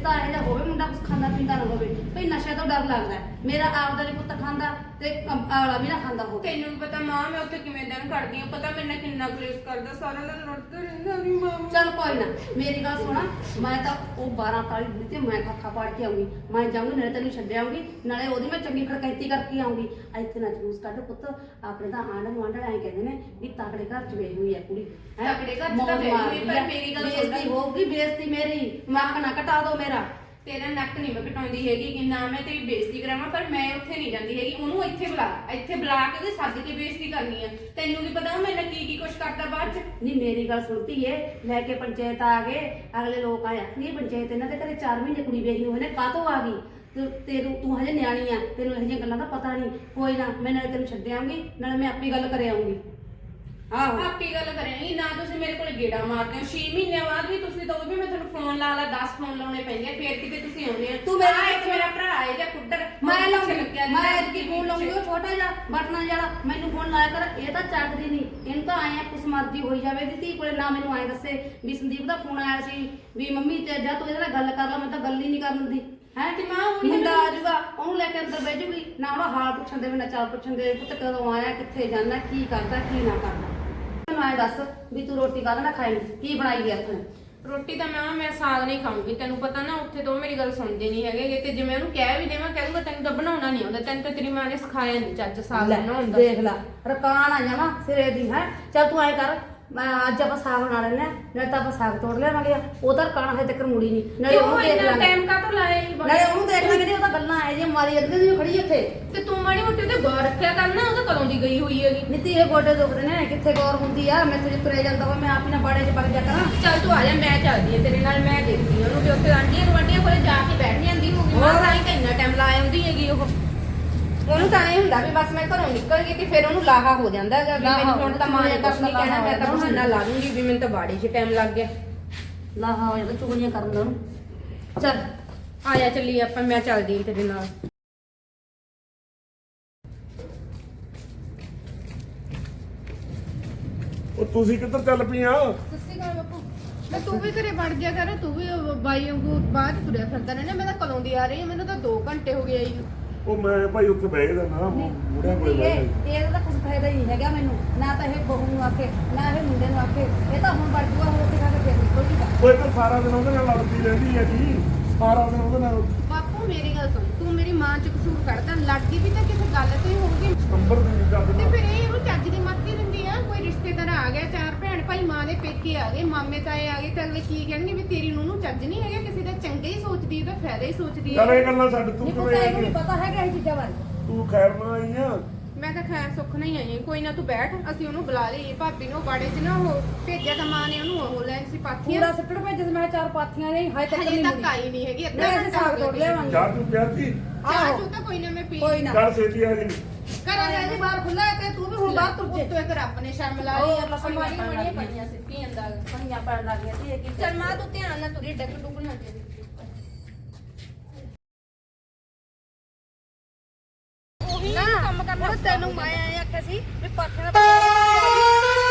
B: ਤਾਂ ਇਹੋ ਹੋਵੇ ਮੁੰਡਾ ਕੁਛ ਖਾਂਦਾ ਪੀਂਦਾ ਨਾ ਹੋਵੇ ਭਈ ਨਸ਼ੇ ਤੋਂ ਡਰ ਲੱਗਦਾ ਹੈ। ਮੇਰਾ ਆਪਦਾ ਨਹੀਂ ਪੁੱਤ ਖਾਂਦਾ ਤੇ ਆਲਾ ਵੀ ਨਾ ਖਾਂਦਾ ਹੋਵੇ।
C: ਤੈਨੂੰ ਵੀ ਪਤਾ ਮਾਂ ਮੈਂ ਉੱਥੇ ਕਿਵੇਂ ਦਿਨ ਕੱਢਦੀ ਆ ਪਤਾ ਮੇਰੇ ਨਾਲ ਕਿੰਨਾ ਕਲੇਸ਼ ਕਰਦਾ ਸਾਰਾ ਦਿਨ ਲੜਦਾ ਰਹਿੰਦਾ ਨਹੀਂ ਮਾਂ।
B: ਚੱਲ ਕੋਈ ਨਾ ਮੇਰੀ ਗੱਲ ਸੁਣਾ। ਮੈਂ ਤਾਂ ਉਹ 12 ਤਾਲੀ ਦੀ ਤੇ ਮੈਂ ਖਾਖਾ ਪਾੜ ਕੇ ਆਉਂਗੀ ਮੈਂ ਜਾਊਂਗੀ ਨਾਲੇ ਤੈਨੂੰ ਛੱਡ ਆਉਂਗੀ ਨਾਲੇ ਉਹਦੀ ਮੈਂ ਚੰਗੀ ਖੜਕੈਤੀ ਕਰਕੇ ਆਉਂਗੀ ਇੱਥੇ ਨਾ ਜਲੂਸ ਕੱਢ ਪੁੱਤ। ਆਪਣੇ ਤਾਂ ਆਂਢ ਗੁਆਂਢ ਐਂ ਕਹਿੰਦੇ ਨੇ ਵੀ ਤਕੜੇ ਘਰ ਚ ਵੇਈ ਹੋਈ ਹੈ ਕੁੜੀ ਹੈਂ?
C: ਤਕੜੇ ਘਰ 'ਚ ਤਾਂ ਵਿਆਹੀ ਹੋਈ, ਪਰ। ਮੇਰੀ ਗੱਲ ਸੁਣ ਲੈ।
B: ਬੇਇੱਜ਼ਤੀ ਹੋਊਗੀ ਬੇਇੱਜ਼ਤੀ ਮੇਰੀ। ਮੱਕ ਨਾ ਕਟਾ ਦੋ ਮੇਰਾ।
C: ਤੇਰਾ ਨੱਕ ਨਹੀਂ ਮੈਂ ਕਟਾਉਂਦੀ ਹੈਗੀ ਕਿ ਨਾ ਮੈਂ ਤੇਰੀ ਬੇਇੱਜ਼ਤੀ ਕਰਾਵਾਂ, ਪਰ ਮੈਂ ਉੱਥੇ ਨਹੀਂ ਜਾਂਦੀ ਹੈਗੀ, ਉਹਨੂੰ ਇੱਥੇ ਬੁਲਾ ਇੱਥੇ ਬੁਲਾ ਕੇ ਉਹਦੇ ਸੱਦ ਕੇ ਬੇਇੱਜ਼ਤੀ ਕਰਨੀ ਆ। ਤੈਨੂੰ ਵੀ ਪਤਾ ਉਹ ਮੇਰੇ ਨਾਲ ਕੀ ਕੀ ਕੁਛ ਕਰਦਾ ਬਾਅਦ ਚ?
B: ਨਹੀਂ, ਮੇਰੀ ਗੱਲ ਸੁਣਤੀ ਏ ਲੈ ਕੇ ਪੰਚਾਇਤ ਆ ਗਏ, ਅਗਲੇ ਲੋਕ ਆਏ ਆਖੀ ਪੰਚਾਇਤ ਇਹਨਾਂ ਦੇ ਘਰੇ 4 ਮਹੀਨੇ ਕੁੜੀ ਵੇਖੀ ਹੋਏ ਨੇ ਕਾਤੋਂ ਆ ਗਈ? ਤੇ ਤੈਨੂੰ ਤੂੰ ਹਜੇ ਨਿਆਣੀ ਆ, ਤੈਨੂੰ ਇਹ ਜਿਹੀਆਂ ਗੱਲਾਂ ਦਾ ਪਤਾ ਨਹੀਂ। ਕੋਈ ਨਾ, ਮੈਂ ਨਾਲੇ ਤੈਨੂੰ ਛੱਡ ਆਉਂਗੀ, ਨਾਲੇ ਮੈਂ ਆਪੇ ਗੱਲ ਕਰ ਆਉਂਗੀ। ਆਹੋ।
C: ਆਪੀ ਗੱਲ ਕਰਾਂਗੀ ਨਾ ਤੁਸੀਂ ਮੇਰੇ ਕੋਲ ਗੇੜਾ ਮਾਰਦੇ ਹੋ। 6 ਮਹੀਨਿਆਂ ਬਾਅਦ ਵੀ ਤੁਸੀਂ ਤਾਂ ਉਹ ਵੀ ਮੈਂ ਤੁਹਾਨੂੰ ਫੋਨ ਲਾ ਲਾ 10 ਫੋਨ ਲਾਉਣੇ ਪੈਂਦੇ ਆ ਫੇਰ ਕਿਤੇ ਤੁਸੀਂ ਆਉਂਦੇ ਆ
B: ਤੂੰ ਮੇਰਾ-
C: ਆਹ ਇੱਕ ਮੇਰਾ ਭਰਾ ਹੈ ਜਾਂ ਕੁੱਟਰ
B: ਮੈਂ ਲਾਉਂਗੀ ਮੈਂ ਐਤਕੀ ਫੋਨ ਲਾਉਂਗੀ ਉਹ ਛੋਟਾ ਜਿਹਾ ਬਟਨਾਂ ਜਿਹੜਾ ਮੈਨੂੰ ਫੋਨ ਲਾਇਆ ਕਰ ਇਹ ਤਾਂ ਚੱਕਦੀ ਨਹੀਂ। ਇਹਨੂੰ ਤਾਂ ਆਏ ਆ ਕੁਛ ਮਰਜ਼ੀ ਹੋਈ ਜਾਵੇ। ਦੀ ਧੀ ਕੋਲੇ ਨਾ ਮੈਨੂੰ ਆਏ ਦੱਸੇ ਵੀ ਸੰਦੀਪ ਦਾ ਫੋਨ ਆਇਆ ਸੀ ਵੀ ਮੰਮੀ ਤੇ ਜਾ ਤੂੰ ਇਹਦੇ ਨਾਲ ਗੱਲ ਕਰ ਲੈ ਮੈਂ ਤਾਂ ਗੱਲ ਹੀ ਨਹੀਂ ਕਰਨ ਦਿੰਦੀ। ਹੈ
C: ਤੇ ਮਾਂ ਉਹੀ
B: ਮੁੰਡਾ
C: ਮੈਨੂੰ-
B: ਆ ਜਾਊਗਾ ਉਹਨੂੰ ਲੈ ਕੇ ਅੰਦਰ ਬਹਿ ਜੂਗੀ। ਨਾ ਉਹਦਾ ਹਾਲ ਪੁੱਛਣ ਦੇ ਵੀ ਨਾ ਚਾਲ ਪੁੱਛਣ ਦੇ ਪੁੱਤ ਕਦੋਂ ਆਇਆ ਕਿੱਥੇ ਜਾਣਾ ਕੀ ਕਰਦਾ ਕੀ ਨਾ ਕਰਦਾ। ਮੈਨੂੰ ਐਂ ਦੱਸ ਵੀ ਤੂੰ ਰੋਟੀ ਕਾਹਦੇ ਨਾਲ ਖਾਏਂਗੀ? ਕੀ ਬਣਾਈ ਐ ਤੂੰ
C: ਰੋਟੀ ਤਾਂ ਮੈਂ ਮੈਂ ਸਾਗ ਨਹੀਂ ਖਾਊਂਗੀ ਤੈਨੂੰ ਪਤਾ ਨਾ ਉੱਥੇ ਤੋਂ ਮੇਰੀ ਗੱਲ ਸੁਣਦੇ ਨਹੀਂ ਹੈਗੇ ਤੇ ਜੇ ਮੈਂ ਉਹਨੂੰ ਕਹਿ ਵੀ ਦੇਵਾਂ ਕਹੂੰਗਾ ਤੈਨੂੰ ਤਾਂ ਬਣਾਉਣਾ ਨਹੀਂ ਆਉਂਦਾ ਤੈਨੂੰ ਤਾਂ ਤੇਰੀ ਮਾਂ ਨੇ ਸਿਖਾਇਆ ਨਹੀਂ ਚੱਜ ਸਾਗ
B: ਲੈ,
C: ਬਣਾਉਣ ਦਾ।
B: ਦੇਖ ਲੈ ਰਕਾਨ ਆ ਜਾਵਾਂ ਸਿਰੇ ਦੀ ਹੈ? ਚੱਲ ਤੂੰ ਐ ਕਰ ਮੈਂ ਅੱਜ ਆਪਾਂ ਸਾਗ ਬਣਾ ਲੈਣੇ ਨਾਲੇ ਤਾਂ ਆਪਾਂ ਸਾਗ ਤੋੜ ਲਿਆਵਾਂਗੇ ਉਹ ਤਾਂ ਹਜੇ ਤੱਕ ਮੁੜੀ ਨਹੀਂ। ਨਾਲੇ
C: ਕਿਉਂ
B: ਉਹਨੂੰ ਦੇਖ
C: ਇੰਨਾ
B: ਲਾਂਗੇ
C: ਟਾਈਮ ਕਾਹਤੋਂ ਲਾਇਆ ਬਸ?
B: ਨਾਲੇ ਉਹਨੂੰ ਦੇਖ ਲਾਂਗੇ ਜੀ ਉਹ ਤਾਂ ਗੱਲਾਂ ਐ ਜੇ ਮਾਰੀ ਅੱਗੇ ਦੀ ਖੜੀ ਇੱਥੇ
C: ਤੇ ਤੂੰ ਮਾੜੀ ਮੋਟੀ ਤੇ ਗੌਰ ਰੱਖਿਆ ਕਰ ਨਾ ਉਹ ਤਾਂ ਕਦੋਂ ਦੀ ਗਈ ਹੋਈ ਹੈਗੀ।
B: ਨੀਤੀ ਇਹ ਗੋਡੇ ਦੁਖਦੇ ਨੇ ਕਿੱਥੇ ਗੌਰ ਹੁੰਦੀ ਆ ਮੈਂ ਤੁਝੇ ਤੁਰੇ ਜਾਂਦਾ ਵਾ ਮੈਂ ਆਪ ਹੀ ਨਾ ਬਾੜੇ 'ਚ ਵਗ ਜਾ ਕਰਾਂ।
C: ਚੱਲ ਤੂੰ ਆ ਜਾ ਮੈਂ ਚੱਲਦੀ ਆ ਤੇਰੇ ਨਾਲ ਮੈਂ ਦੇਖਦੀ ਆ ਉਹਨੂੰ ਵੀ ਉੱਥੇ ਆਂਟੀਆਂ ਗਵਾਂਡੀਆਂ ਕੋਲੇ ਜਾ ਕੇ ਬੈਠ ਜਾਂਦੀ ਹੋਊਗੀ। ਮੈਂ ਤਾਂ ਹੀ ਤਾਂ ਇੰਨਾ ਟਾਈਮ ਲਾ ਆਉਂਦੀ ਹੈਗੀ ਉਹ ਉਹਨੂੰ ਤਾਂ ਇਹ ਹੁੰਦਾ ਵੀ ਬਸ ਮੈਂ ਘਰੋਂ ਨਿਕਲ ਗਈ ਤੇ ਫਿਰ ਉਹਨੂੰ ਲਾਹਾ ਹੋ ਜਾਂਦਾ ਹੈਗਾ ਵੀ ਮੈਨੂੰ ਹੁਣ ਤਾਂ ਮਾਂ ਨੇ ਕੁਛ ਨਹੀਂ ਕਹਿਣਾ ਮੈਂ ਤਾਂ। ਬਹਾਨਾ ਲਾ ਦੂੰਗੀ ਵੀ ਮੈਨੂੰ ਤਾਂ ਬਾੜੀ 'ਚ ਟਾਈਮ ਲੱਗ ਗਿਆ।
B: ਲਾਹਾ ਹੋ ਜਾਂਦਾ ਚੁਗਲੀਆਂ ਕਰਨ ਦਾ ਉਹਨੂੰ। ਚੱਲ
C: ਆ ਜਾ ਚੱਲੀ ਆਪਾਂ ਮੈਂ ਚੱਲਦੀ ਤੇਰੇ ਨਾਲ।
E: ਉਹ ਤੁਸੀਂ ਕਿੱਧਰ ਚੱਲ ਪਈਆਂ?
C: ਸੱਸੀ ਗੱਲ ਬਾਪੂ। ਮੈਂ ਤੂੰ ਵੀ ਘਰੇ ਵੜ ਜਾ ਕਰ ਤੂੰ ਵੀ ਬਾਈ ਵਾਂਗੂ ਬਾਅਦ ਤੁਰਿਆ ਫਿਰਦਾ ਰਹਿਣਾ। ਮੈਂ ਤਾਂ ਕਦੋਂ ਦੀ ਆ ਰਹੀ ਹਾਂ ਮੈਨੂੰ ਤਾਂ 2 ਘੰਟੇ ਹੋ ਗਏ ਆਈ ਨੂੰ।
E: ਉਹ ਮੈਂ ਭਾਈ ਉੱਥੇ ਬਹਿ ਗਿਆ ਨਾ ਮੁੰਡਿਆਂ ਕੋਲੇ ਬਹਿ ਗਿਆ
B: ਇਹਦਾ ਤਾਂ ਕੁਝ ਫਾਇਦਾ ਹੀ ਨਹੀਂ ਹੈਗਾ ਮੈਨੂੰ। ਨਾ ਤਾਂ ਇਹ ਬਹੂ ਨੂੰ ਆਖੇ ਨਾ ਇਹ ਮੁੰਡੇ ਨੂੰ ਆਖੇ। ਇਹ ਤਾਂ ਹੁਣ ਵੜ ਜੂਗਾ ਹੁਣ ਰੋਟੀ ਖਾ ਕੇ ਫੇਰ ਨਿਕਲ ਜੂਗਾ।
E: ਕੋਈ ਤਾਂ ਸਾਰਾ ਦਿਨ ਉਹਦੇ ਨਾਲ ਲੜਦੀ ਰਹਿੰਦੀ ਹੈ ਜੀ। ਸਾਰਾ ਦਿਨ ਉਹਦੇ ਨਾਲ।
C: ਬਾਪੂ ਮੇਰੀ ਗੱਲ ਸੁਣ। ਤੂੰ ਮੇਰੀ ਮਾਂ ਚ ਕਸੂਰ ਕੱਢਦਾ। ਲੜਦੀ ਵੀ ਤਾਂ ਕਿਸੇ ਗੱਲ ਤੋਂ ਹੀ ਹੋਊਗੀ।
E: ਨੰਬਰ ਦੀ ਗੱਲ
C: ਤੇ ਫਿਰ ਇਹ ਰਿਸ਼ਤੇਦਾਰ ਆ ਗਿਆ ਚਾਰ ਭੈਣ ਭਾਈ ਮਾਂ ਦੇ ਪੇਕੇ ਆ ਗਏ ਮਾਮੇ ਤਾਏ ਆ ਗਏ ਤੇ ਅਗਲੇ ਕੀ ਕਹਿਣਗੇ ਵੀ ਤੇਰੀ ਨੂੰ ਨੂੰ ਚੱਜ ਨਹੀਂ ਹੈਗਾ ਕਿਸੇ ਦਾ ਚੰਗਾ ਹੀ ਸੋਚਦੀ ਹੈ ਤਾਂ ਫਾਇਦਾ ਹੀ ਸੋਚਦੀ
E: ਚੱਲ
C: ਹੈ
E: ਇਹ ਗੱਲਾਂ ਛੱਡ ਤੂੰ ਕਿਵੇਂ ਆਈ ਹੈ?
B: ਪਤਾ ਹੈਗਾ ਇਹ ਚੀਜ਼ਾਂ ਬਾਰੇ।
E: ਤੂੰ ਖੈਰ ਨਾ ਆਈ ਆ?
C: ਮੈਂ ਤਾਂ ਖੈਰ ਸੁੱਖ ਨਹੀਂ ਆਈ ਹਾਂ। ਕੋਈ ਨਾ ਤੂੰ ਬੈਠ ਅਸੀਂ ਉਹਨੂੰ ਬੁਲਾ ਲਈਏ ਭਾਬੀ ਨੂੰ ਬਾੜੇ 'ਚ ਨਾ ਉਹ ਭੇਜਿਆ ਤਾਂ ਮਾਂ ਨੇ ਉਹਨੂੰ ਉਹ ਲੈਣ ਸੀ ਪਾਥੀਆਂ।
B: ਪੂਰਾ ਸਿੱਟੜ ਭੇਜੇ ਸੀ ਮੈਂ ਚਾਰ ਪਾਥੀਆਂ ਨੇ ਹਾਏ ਤੱਕ
C: ਹਜੇ
B: ਨਹੀਂ
C: ਤੱਕ ਆਈ ਨਹੀਂ ਹੈਗੀ ਅੱਧਾ
B: ਮੈਂ ਅਸੀਂ
C: ਘੰਟਾ
B: ਸਾਗ
C: ਹੋ
B: ਤੋੜ
C: ਗਿਆ।
B: ਲਿਆਵਾਂਗੇ।
E: ਚਾਹ ਤੂੰ ਪਿਆਤੀ
C: ਚਾਹ
B: ਆਹੋ।
C: ਚੂ ਤਾਂ ਕੋਈ ਨਾ ਮੈਂ ਪੀ
B: ਕੋਈ ਨਾ।
E: ਚੱਲ ਛੇਤੀ ਆ ਜੀ।
B: ਕਰਾਂਗੇ ਜੀ ਬਾਹਰ ਖੁੱਲਾ ਹੈ ਤੇ ਤੂੰ ਵੀ ਹੁਣ ਬਾਹਰ ਤੁਰ
C: ਉੱਤੋਂ ਇੱਕ ਰੱਬ ਨੇ ਸ਼ਰਮ ਲਾ ਲਈ
B: ਉਹ
C: ਆਪਾਂ
B: ਪਈਆਂ
C: ਮਾੜੀ
B: ਪੈਣ
C: ਮਾੜੀ
B: ਲੱਗ
C: ਪਈਆਂ ਸਿੱਧੀਆਂ ਦਾ
B: ਪਈਆਂ ਪੈਣ ਲੱਗ ਗਈਆਂ ਸੀ ਇਹ ਕੀ
C: ਚੱਲ ਮਾਂ ਤੂੰ ਧਿਆਨ ਨਾਲ ਤੁਰੀ ਡੱਕ ਡੁੱਕ ਨਾ ਦੇ
B: ਉਹੀ ਕੰਮ ਕਰਨਾ ਤੈਨੂੰ ਮੈਂ ਆਇਆ ਆਖਿਆ ਸੀ ਵੀ ਦਾ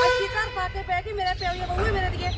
B: ਅੱਛੀ ਘਰ ਪਾ ਕੇ ਬਹਿ ਗਈ ਮੇਰੇ ਪਿਓ ਦੀ ਬਹੂ ਮੇਰੇ ਦੀਏ।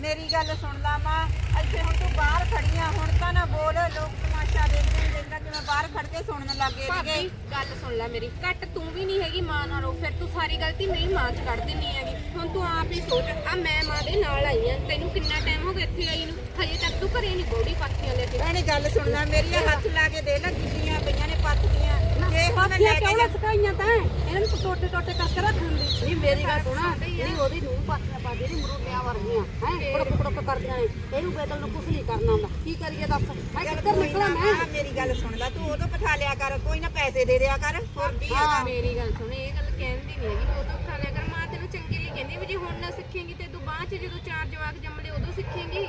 A: ਮੇਰੀ ਗੱਲ ਸੁਣ ਲਾ ਮਾਂ ਇੱਥੇ ਹੁਣ ਤੂੰ ਬਾਹਰ ਖੜੀਆਂ ਹੁਣ ਤਾਂ ਨਾ ਬੋਲ ਲੋਕ ਤਮਾਸ਼ਾ ਦੇਖਦੇ ਨੇ ਦੇਖਦਾ ਮੈਂ ਬਾਹਰ ਖੜ ਕੇ ਸੁਣਨ ਲੱਗੇ
C: ਭਾਬੀ
A: ਸੀਗੇ।
C: ਗੱਲ ਸੁਣ ਲੈ ਮੇਰੀ ਘੱਟ ਤੂੰ ਵੀ ਨਹੀਂ ਹੈਗੀ ਮਾਂ ਨਾਲੋਂ ਫਿਰ ਤੂੰ ਸਾਰੀ ਗਲਤੀ ਮੇਰੀ ਮਾਂ 'ਚ ਕੱਢ ਦਿੰਨੀ ਹੈਗੀ। ਹੁਣ ਤੂੰ ਆਪ ਹੀ ਸੋਚ ਆ ਮੈਂ ਮਾਂ ਦੇ ਨਾਲ ਆਈ ਆ ਤੈਨੂੰ ਕਿੰਨਾ ਟਾਈਮ ਹੋ ਗਿਆ ਇੱਥੇ ਆਈ ਨੂੰ? ਹਜੇ ਤੱਕ ਤੂੰ ਘਰੇ ਨਹੀਂ ਬੋੜੀ ਪਾਥੀਆਂ ਲੈ ਕੇ।
A: ਭੈਣੇ ਗੱਲ ਸੁਣ ਲੈ ਮੇਰੀ ਹੱਥ ਲਾ ਕੇ ਦੇ ਲੈ ਗਿੱਲੀਆਂ ਪਈਆਂ ਨੇ ਪੱਥੀਆਂ ਜੇ ਹੁਣ ਲੈ ਕੇ
B: ਕਿਉਂ ਸਕਾਈਆਂ ਤਾਂ। ਇਹਨਾਂ ਨੂੰ ਟੋਟੇ ਟੋਟੇ ਕਰਕੇ ਰੱਖ ਦਿੰਦੀ। ਨਹੀਂ ਮੇਰੀ ਗੱਲ ਸੁਣਾ। ਜਿਹੜੀ ਉਹਦੀ ਨੂੰ ਪਾਥੀਆਂ ਪਾ ਜਿਹੜੀ ਮਰੂਲਿਆਂ ਵਰਗੀਆਂ ਹੈ ਕੁੜਕ ਕੁੜਕ ਕਰਦੀਆਂ ਨੇ। ਇਹਨੂੰ ਬੇਦਲ ਨੂੰ ਕੁਛ ਨਹੀਂ ਕਰਨਾ ਹੁੰਦਾ। ਕੀ ਕਰੀਏ ਦੱਸ? ਮੈਂ ਕਿੱਧਰ ਨਿਕਲਾਂ ਮੈਂ?
A: ਮੇਰੀ ਗੱਲ ਸੁਣ ਲੈ ਤੂੰ ਉਦੋਂ ਪਠਾ ਲਿਆ ਕਰ ਕੋਈ ਨਾ ਪੈਸੇ ਦੇ ਦਿਆ ਕਰ। ਹੋਰ ਵੀ
C: ਹਾਂ। ਮੇਰੀ ਗੱਲ ਸੁਣ ਇਹ ਗੱਲ ਕਹਿੰਦੀ ਨਹੀਂ ਹੈਗੀ ਉਦੋਂ ਖਾ ਲਿਆ ਕਰ ਮਾਂ ਤੈਨੂੰ ਚੰਗੇ ਲਈ ਕਹਿੰਦੀ ਵੀ ਜੇ ਹੁਣ ਨਾ ਸਿੱਖੇਂਗੀ ਤੇ ਤੂੰ ਬਾਅਦ ਚ ਜਦੋਂ ਚਾਰ ਜਵਾਕ ਜੰਮਲੇ ਉਦੋਂ ਸਿੱਖੇਂਗੀ।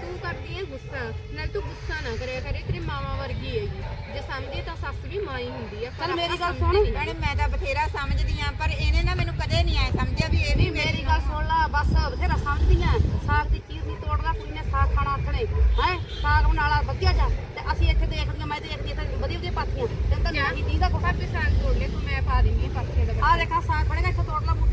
C: ਤੂੰ ਕਰਦੀ ਹੈ ਗੁੱਸਾ। ਨਾਲ ਤੂੰ ਗੁੱਸਾ ਨਾ ਕਰਿਆ ਕਰੇ ਤੇਰੀ ਮਾਵਾ ਵਰਗੀ ਹੈਗੀ। ਜੇ ਸਮਝੀ ਤਾਂ ਸੱਸ ਵੀ ਮਾਂ ਹੀ ਹੁੰਦੀ ਆ ਪਰ
B: ਚੱਲ ਮੇਰੀ
C: ਆਪਾਂ
B: ਗੱਲ
C: ਸਮਝਦੇ
B: ਸੁਣ।
C: ਨਹੀਂ।
A: ਭੈਣੇ ਮੈਂ ਤਾਂ ਬਥੇਰਾ ਸਮਝਦੀ ਆ ਪਰ ਇਹਨੇ ਨਾ ਮੈਨੂੰ ਕਦੇ ਨਹੀਂ ਆਇਆ ਸਮਝਿਆ ਵੀ ਇਹ ਵੀ
B: ਮੇਰੀ ਗੱਲ ਸੁਣ ਲਾ ਬਸ ਬਥੇਰਾ ਸਮਝਦੀਆਂ। ਸਾਗ ਦੀ ਚੀਜ਼ ਨਹੀਂ ਤੋੜਦਾ ਕੋਈ ਨੇ ਸਾਗ ਖਾਣਾ ਆਥਣੇ ਹੈ? ਸਾਗ ਬਣਾਲਾ ਵਧੀਆ ਜਾ। ਤੇ ਅਸੀਂ ਇੱਥੇ ਦੇਖਦੀਆਂ ਮੈਂ ਦੇਖਦੀ ਇੱਥੇ ਵਧੀਆ ਵਧੀਆ ਪਾਥੀਆਂ। ਤੇ ਤਾਂ ਨਹੀਂ ਦੀਦਾ ਕੋ
C: ਭਾਬੀ ਸਾਗ ਤੋੜ ਲੈ ਤੂੰ ਮੈਂ ਪਾ ਦਿੰਦੀ ਹਾਂ ਪਾਥੀਆਂ ਦਾ
B: ਆ ਦੇਖਾ ਸਾਗ ਖੜੇਗਾ ਇੱਥੇ ਤੋੜ ਲਾ ਨਹੀਂ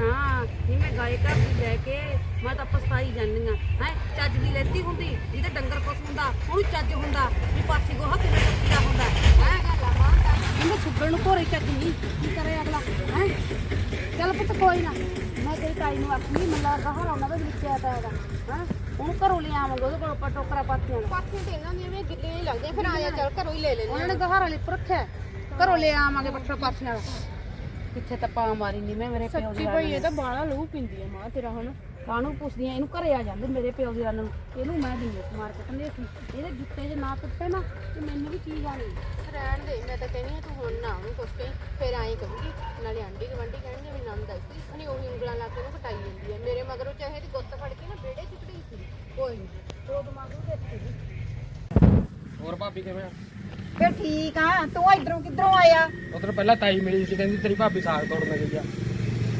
B: ਕਰਾਂ ਨਹੀਂ ਮੈਂ ਗਾਏ ਘਰ ਦੀ ਲੈ ਕੇ ਮੈਂ ਤਾਂ ਪਛਤਾਈ ਜਾਂਦੀਆਂ। ਹੈ ਚੱਜ ਦੀ ਲੈਤੀ ਹੁੰਦੀ ਜਿਹਦੇ ਡੰਗਰ ਕੁਛ ਹੁੰਦਾ ਉਹਨੂੰ ਚੱਜ ਹੁੰਦਾ ਵੀ ਪਾਥੀ ਗੋਹਾ ਕਿਵੇਂ ਰੱਖੀਦਾ ਹੁੰਦਾ। ਹੈ? ਗੱਲ ਆ ਮਾਂ ਤਾਂ ਇਹਨੂੰ ਸੁੱਬਣ ਨੂੰ ਘੋਰੇ ਚੱਜ ਨਹੀਂ ਕੀ ਕਰੇ ਅਗਲਾ? ਹੈ? ਚੱਲ ਪੁੱਤ ਕੋਈ ਨਾ। ਮੈਂ ਤੇਰੀ ਤਾਈ ਨੂੰ ਆਖੀ ਮੱਲਾ ਬਾਹਰ ਆਉਣਾ ਵੀ ਆਇਆ ਤਾਂ ਹੈਗਾ। ਹੈ? ਉਹਨੂੰ ਘਰੋਂ ਲੈ ਆਵਾਂਗੇ ਉਹਦੇ ਕੋਲ ਆਪਾਂ ਟੋਕਰਾ ਪਾਥੀਆਂ ਦਾ।
C: ਪਾਥੀਆਂ ਤੇ ਇਹਨਾਂ ਦੀਆਂ ਵੀ ਗਿੱਲੀਆਂ ਹੀ ਲੱਗਦੀਆਂ ਫਿਰ ਆ ਜਾ ਚੱਲ ਘਰੋਂ ਹੀ ਲੈ ਲੈਣੇ
B: ਉਹਨਾਂ ਨੇ ਗਹਾਰਾ ਲਿਪ ਰੱਖਿਆ ਘਰੋਂ ਲੈ ਆਵਾਂਗੇ ਬੱਠਾ ਪਾਥੀਆਂ ਦਾ। ਕਿੱਥੇ ਤਾਂ ਪਾ ਮਾਰੀ ਨਹੀਂ ਮੈਂ ਮੇਰੇ ਪਿਓ ਦੀ
C: ਸੱਚੀ ਭਾਈ ਇਹ ਤਾਂ ਬਾਲਾ ਲਹੂ ਪਿੰਦੀ ਆ ਮਾਂ ਤੇਰਾ ਹੁਣ
B: ਕਾਹਨੂੰ ਪੁੱਛਦੀਆਂ ਇਹਨੂੰ ਘਰੇ ਆ ਜਾਂਦੇ ਮੇਰੇ ਪਿਓ ਦੀ ਰੰਨ ਨੂੰ। ਇਹਨੂੰ ਮੈਂ ਦਿੰਦੇ ਮਾਰ ਕੱਟਦੇ ਸੀ ਇਹਦੇ ਜੁੱਤੇ 'ਚ ਨਾ ਟੁੱਟੇ ਨਾ ਤੇ ਮੈਨੂੰ ਵੀ ਕੀ ਜਾਣੀ
C: ਰਹਿਣ ਦੇ ਮੈਂ ਤਾਂ ਕਹਿੰਦੀ ਆ ਤੂੰ ਹੁਣ ਨਾ ਉਹਨੂੰ ਕੁਛ ਕਹੀਂ ਫਿਰ ਐਂ ਕਹੂਗੀ ਨਾਲੇ ਆਂਢੀ ਗਵੰਡੀ ਕਹਿਣਗੇ ਵੀ ਨੰਦ ਆਈ ਸੀ ਨਹੀਂ ਉਹੀ ਉਂਗਲਾਂ ਲਾ ਕੇ ਉਹਨੂੰ ਕਟਾਈ ਜਾਂਦੀ ਹੈ ਮੇਰੇ ਮਗਰੋਂ ਚਾਹੇ ਤੇ ਗੁੱਤ ਫੜ ਕੇ ਨਾ ਵਿਹੜੇ ਚ ਕਢਾਈ ਸੀ।
B: ਕੋਈ ਨਹੀਂ ਦੋ ਦਿਮਾਗੂ ਤੇ ਇੱਥੇ
F: ਹੋਰ ਭਾਬੀ ਕਿਵੇਂ ਆ?
A: ਫਿਰ ਠੀਕ ਆ ਤੂੰ ਇਧਰੋਂ ਕਿੱਧਰੋਂ ਆਇਆ?
F: ਉਧਰ ਪਹਿਲਾਂ ਤਾਈ ਮਿਲੀ ਸੀ ਕਹਿੰਦੀ ਤੇਰੀ ਭਾਬੀ ਸਾਗ ਤੋੜਨ ਗਈ ਆ।